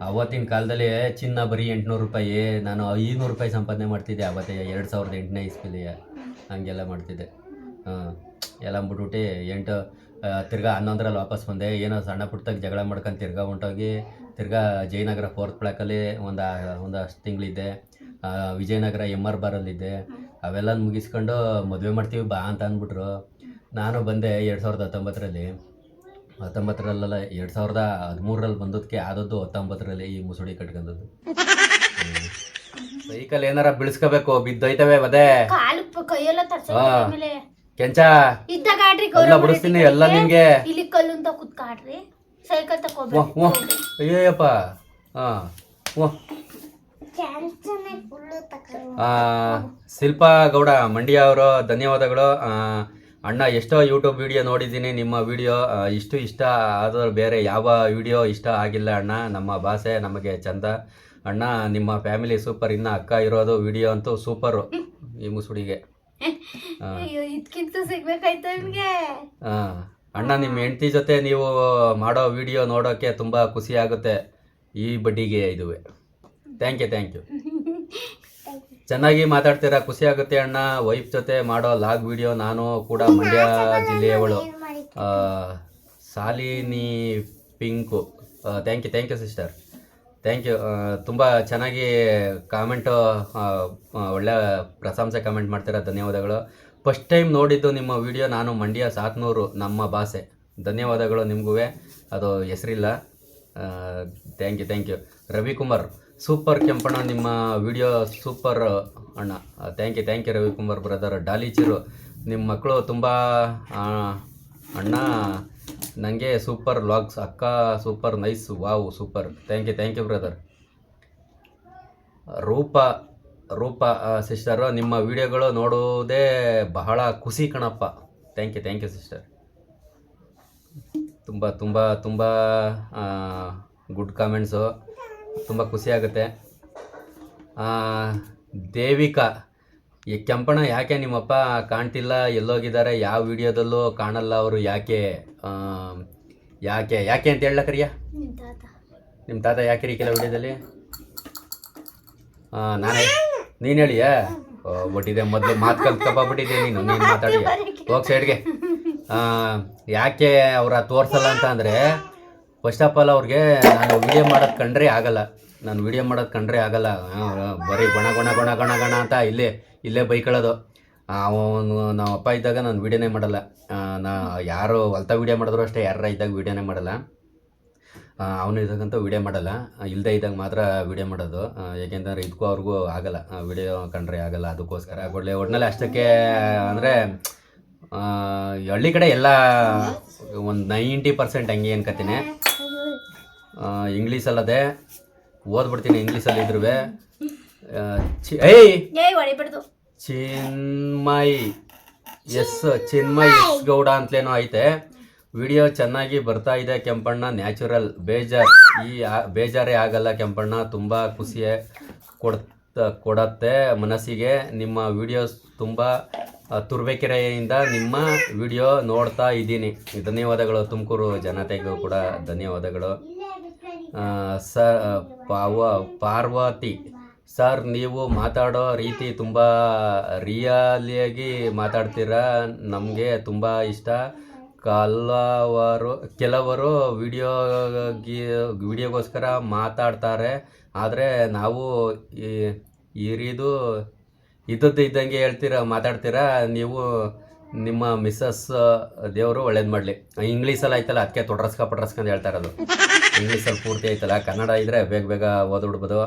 ಅವತ್ತಿನ ಕಾಲದಲ್ಲಿ ಚಿನ್ನ ಬರೀ ಎಂಟುನೂರು ರೂಪಾಯಿ ನಾನು ಐನೂರು ರೂಪಾಯಿ ಸಂಪಾದನೆ ಮಾಡ್ತಿದ್ದೆ ಅವತ್ತೇ ಎರಡು ಸಾವಿರದ ಎಂಟನೇ ಇಸ್ಪಿಲಿ ಹಂಗೆಲ್ಲ ಮಾಡ್ತಿದ್ದೆ. ಹಾಂ ಎಲ್ಲ ಬಿಟ್ಬಿಟ್ಟು ಎಂಟು ತಿರ್ಗಾ ಹನ್ನೊಂದರಲ್ಲಿ ವಾಪಸ್ ಬಂದೆ. ಏನೋ ಸಣ್ಣ ಪುಟ್ಟದಾಗ ಜಗಳ ಮಾಡ್ಕೊಂಡು ತಿರ್ಗಾ ಹೊಂಟೋಗಿ ತಿರ್ಗಾ ಜಯನಗರ ಫೋರ್ತ್ ಬ್ಲಾಕಲ್ಲಿ ಒಂದು ಒಂದಷ್ಟು ತಿಂಗಳಿದ್ದೆ. ವಿಜಯನಗರ ಎಂ ಆರ್ ಬಾರಲ್ಲಿದ್ದೆ. ಅವೆಲ್ಲ ಮುಗಿಸ್ಕೊಂಡು ಮದುವೆ ಮಾಡ್ತೀವಿ ಬಾ ಅಂತ ಅಂದ್ಬಿಟ್ರು. ನಾನು ಬಂದೆ ಎರಡು ಸಾವಿರದ ಹತ್ತೊಂಬತ್ತರಲ್ಲಿ. ಹತ್ತೊಂಬತ್ತರಲ್ಲ ಎರಡು ಸಾವಿರದ ಹದಿಮೂರರಲ್ಲಿ ಬಂದದಕ್ಕೆ ಆದದ್ದು ಹತ್ತೊಂಬತ್ತರಲ್ಲಿ ಈ ಮುಸುಡಿ ಕಟ್ಕೊಂಡದ್ದು. ಸೈಕಲ್ ಏನಾರ ಬಿಡಿಸ್ಕೋಬೇಕು ಬಿದ್ದೋಯ್ತವೆ ಅದೇ ಕಾಲು ಪ- ಕೈಯೆಲ್ಲ ತರ್ಸ ಆಮೇಲೆ. ಕೆಂಚ. ಎಲ್ಲ ಬಿಡಿಸ್ತೀನಿ ಎಲ್ಲ ನಿಮ್ಗೆ. ಇಲ್ಲಿ ಕಲ್ಲು ಅಂತ ಕುತ್ಕಾಡ್ರಿ ಸೈಕಲ್ ಓ ತಕೋಬೇಕು ಓ ಅಯ್ಯಪ್ಪ ಹಾಂ. ಓ ಆ, ಶಿಲ್ಪಾ ಗೌಡ ಮಂಡ್ಯ ಅವರು ಧನ್ಯವಾದಗಳು. ಆ, ಅಣ್ಣ ಎಷ್ಟೋ ಯೂಟ್ಯೂಬ್ ವಿಡಿಯೋ ನೋಡಿದ್ದೀನಿ. ನಿಮ್ಮ ವಿಡಿಯೋ ಇಷ್ಟು ಇಷ್ಟ ಆದರೂ ಬೇರೆ ಯಾವ ವಿಡಿಯೋ ಇಷ್ಟ ಆಗಿಲ್ಲ ಅಣ್ಣ. ನಮ್ಮ ಭಾಷೆ ನಮಗೆ ಚಂದ. ಅಣ್ಣ ನಿಮ್ಮ ಫ್ಯಾಮಿಲಿ ಸೂಪರ್ ಇನ್ನು ಅಕ್ಕ ಇರೋದು ವಿಡಿಯೋ ಅಂತೂ ಸೂಪರು ಈ ಮುಸುಡಿಗೆ. ನಿಮ್ಗೆ? ಅಣ್ಣ ನಿಮ್ಮ ಹೆಂಡತಿ ಜೊತೆ ನೀವು ಮಾಡೋ ವಿಡಿಯೋ ನೋಡೋಕ್ಕೆ ತುಂಬ ಖುಷಿ ಆಗುತ್ತೆ. ಈ ಬಡ್ಡಿಗೆ ಇದುವೆ. ಥ್ಯಾಂಕ್ ಯು ಥ್ಯಾಂಕ್ ಯು ಚೆನ್ನಾಗಿ ಮಾತಾಡ್ತೀರಾ? ಖುಷಿ ಆಗುತ್ತೆ ಅಣ್ಣ. ವೈಫ್ ಜೊತೆ ಮಾಡೋ ಲಾಗ್ ವಿಡಿಯೋ ನಾನು ಕೂಡ Mandya ಜಿಲ್ಲೆಯವಳು. Salini Shalini Pinku thank you thank you sister thank you ತುಂಬ ಚೆನ್ನಾಗಿ ಕಾಮೆಂಟು ಒಳ್ಳೆ ಪ್ರಶಂಸೆ ಕಾಮೆಂಟ್ ಮಾಡ್ತೀರಾ. ಧನ್ಯವಾದಗಳು. ಫಸ್ಟ್ ಟೈಮ್ ನೋಡಿದ್ದು ನಿಮ್ಮ ವಿಡಿಯೋ ನಾನು ಮಂಡ್ಯ ಸಾತ್ನೂರು ನಮ್ಮ ಭಾಷೆ ಧನ್ಯವಾದಗಳು ನಿಮಗೂ ಅದು ಹೆಸರಿಲ್ಲ. Thank you thank you Ravikumar super Kempanna, ನಿಮ್ಮ ವಿಡಿಯೋ ಸೂಪರ್. ಅಣ್ಣ thank you thank you Ravikumar brother Dolly Chiru ನಿಮ್ಮ ಮಕ್ಕಳು ತುಂಬ ಅಣ್ಣ ನನಗೆ ಸೂಪರ್ ಲಾಗ್ಸ್ ಅಕ್ಕ super nice wow super. Thank you thank you brother Roopa Roopa sister ನಿಮ್ಮ ವಿಡಿಯೋಗಳು ನೋಡುವುದೇ ಬಹಳ ಖುಷಿ ಕಣಪ್ಪ. Thank you thank you sister ತುಂಬ ತುಂಬ ತುಂಬ ಗುಡ್ ಕಾಮೆಂಟ್ಸು ತುಂಬ ಖುಷಿ ಆಗುತ್ತೆ. ಆ, ದೇವಿಕಾ ಈ ಕೆಂಪಣ್ಣ ಯಾಕೆ ನಿಮ್ಮಪ್ಪ ಕಾಣ್ತಿಲ್ಲ? ಎಲ್ಲೋಗಿದ್ದಾರೆ? ಯಾವ ವಿಡಿಯೋದಲ್ಲೂ ಕಾಣಲ್ಲ ಅವರು ಯಾಕೆ? ಯಾಕೆ? ಯಾಕೆ ಅಂತ ಹೇಳಕ್ರಿಯ ನಿಮ್ಮ ತಾತ. ಯಾಕೆ ರೀ ಕೆಲವು ವಿಡಿಯೋದಲ್ಲಿ? ನಾನೇ ನೀನು ಹೇಳಿಯಾ? ಬಿಟ್ಟಿದೆ ಮೊದಲು ಮಾತು ಕಲ್ತ್ಕೊಬಿಟ್ಟಿದ್ದೆ ನೀನು? ನೀನು ಮಾತಾಡಿ ಹೋಗಿ ಸೈಡ್ಗೆ ಯಾಕೆ ಅವರ ತೋರಿಸಲ್ಲ ಅಂತ ಅಂದರೆ ಫಸ್ಟ್ ಆಫ್ ಆಲ್ ಅವ್ರಿಗೆ ನಾನು ವಿಡಿಯೋ ಮಾಡೋದು ಕಂಡ್ರೆ ಆಗಲ್ಲ. ನಾನು ವಿಡಿಯೋ ಮಾಡೋದು ಕಂಡ್ರೆ ಆಗಲ್ಲ. ಬರೀ ಗೊಣ ಗೊಣ ಗೊಣ ಗೊಣ, ಗಣ ಅಂತ ಇಲ್ಲೇ ಇಲ್ಲೇ ಅವನು, ನಮ್ಮ ಅಪ್ಪ ಇದ್ದಾಗ ನಾನು ವಿಡಿಯೋನೇ ಮಾಡಲ್ಲ. ನಾ, ಯಾರು ಹೊಲ್ತ ವಿಡಿಯೋ ಮಾಡಿದ್ರು ಅಷ್ಟೇ ಯಾರ ಇದ್ದಾಗ ವಿಡಿಯೋನೇ ಮಾಡಲ್ಲ. ಅವನು ಇದ್ದಾಗಂತೂ ವಿಡಿಯೋ ಮಾಡಲ್ಲ. ಇಲ್ಲದೆ ಇದ್ದಾಗ ಮಾತ್ರ ವಿಡಿಯೋ ಮಾಡೋದು. ಏಕೆಂದರೆ ಇದಕ್ಕೂ ಅವ್ರಿಗೂ ಆಗಲ್ಲ. ವಿಡಿಯೋ ಕಂಡ್ರೆ ಆಗಲ್ಲ, ಅದಕ್ಕೋಸ್ಕರ. ಒಳ್ಳೆ ಒಟ್ಟಿನಲ್ಲಿ ಅಷ್ಟಕ್ಕೆ ಅಂದರೆ ಹಳ್ಳಿ ಕಡೆ ಎಲ್ಲ ಒಂದು ನೈಂಟಿ ಪರ್ಸೆಂಟ್ ಹಂಗೆ ಅನ್ಕತೀನಿ ಇಂಗ್ಲೀಷಲ್ಲದೆ ಓದ್ಬಿಡ್ತೀನಿ ಇಂಗ್ಲೀಷಲ್ಲಿ ಇದ್ರೂ ಏಯ್! ಚಿನ್ಮಯ್. ಎಸ್ ಚಿನ್ಮಯ್. ಎಸ್ ಗೌಡ ಅಂತಲೇನೋ ಐತೆ. ವಿಡಿಯೋ ಚೆನ್ನಾಗಿ ಬರ್ತಾ ಇದೆ ಕೆಂಪಣ್ಣ ನ್ಯಾಚುರಲ್. ಬೇಜಾರ್. ಈ ಬೇಜಾರೇ ಆಗಲ್ಲ ಕೆಂಪಣ್ಣ ತುಂಬ ಖುಷಿಯೇ ಕೊಡ್ತ ಕೊಡತ್ತೆ ಮನಸ್ಸಿಗೆ. ನಿಮ್ಮ ವಿಡಿಯೋಸ್ ತುಂಬ ಆ, ತುರುವೇಕೆರೆಯಿಂದ ನಿಮ್ಮ ವಿಡಿಯೋ ನೋಡ್ತಾ ಇದ್ದೀನಿ. ಧನ್ಯವಾದಗಳು ತುಮಕೂರು ಜನತೆಗೂ ಕೂಡ ಧನ್ಯವಾದಗಳು. ಸ ಪಾವ ಪಾರ್ವತಿ ಸರ್ ನೀವು ಮಾತಾಡೋ ರೀತಿ ತುಂಬ ರಿಯಲಿಯಾಗಿ ಮಾತಾಡ್ತೀರಾ? ನಮಗೆ ತುಂಬ ಇಷ್ಟ. ಕೆಲವರು ಕೆಲವರು ವಿಡಿಯೋಗಿ ವಿಡಿಯೋಗೋಸ್ಕರ ಮಾತಾಡ್ತಾರೆ. ಆದರೆ ನಾವು ಇರಿದು ಇದ್ದದ್ದು ಇದ್ದಂಗೆ ಹೇಳ್ತೀರಾ, ಮಾತಾಡ್ತೀರಾ, ನೀವು ನಿಮ್ಮ ಮಿಸ್ಸಸ್ ದೇವರು ಒಳ್ಳೇದು ಮಾಡಲಿ. ಇಂಗ್ಲೀಷಲ್ಲಿ ಆಯ್ತಲ್ಲ ಅದಕ್ಕೆ ತೊಡ್ರಸ್ಕ ಪಟ್ರಸ್ಕಂದು ಹೇಳ್ತಾ ಇರೋದು. ಇಂಗ್ಲೀಷಲ್ಲಿ ಪೂರ್ತಿ ಆಯ್ತಲ್ಲ, ಕನ್ನಡ ಇದ್ದರೆ ಬೇಗ ಬೇಗ ಓದ್ಬಿಡ್ಬೋದು.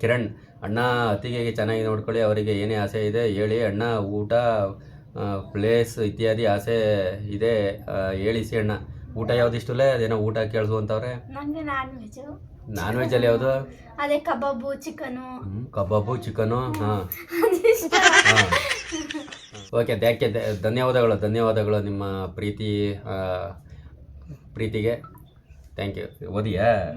ಕಿರಣ್, ಅಣ್ಣ ಅತ್ತಿಗೆ ಚೆನ್ನಾಗಿ ನೋಡ್ಕೊಳ್ಳಿ, ಅವರಿಗೆ ಏನೇ ಆಸೆ ಇದೆ ಹೇಳಿ, ಅಣ್ಣ ಊಟ ಪ್ಲೇಸ್ ಇತ್ಯಾದಿ ಆಸೆ ಇದೆ ಹೇಳಿಸಿ ಅಣ್ಣ. ಊಟ ಯಾವ್ದು ಇಷ್ಟಲೇ ಅದೇನೋ ಊಟ ಕೇಳಿಸು ಅಂತವ್ರೆ ನಾನ್ ವೆಜ್ ಅಲ್ಲಿ ಯಾವುದು? ಅದೇ ಕಬಾಬು ಚಿಕನು. ಕಬಾಬು ಚಿಕನು ಹಾಂ. ಹಾಂ. ಓಕೆ ದ್ಯಾಕೆ ಧನ್ಯವಾದಗಳು ಧನ್ಯವಾದಗಳು ನಿಮ್ಮ ಪ್ರೀತಿ ಪ್ರೀತಿಗೆ. Thank you ಓದಿಯಾ?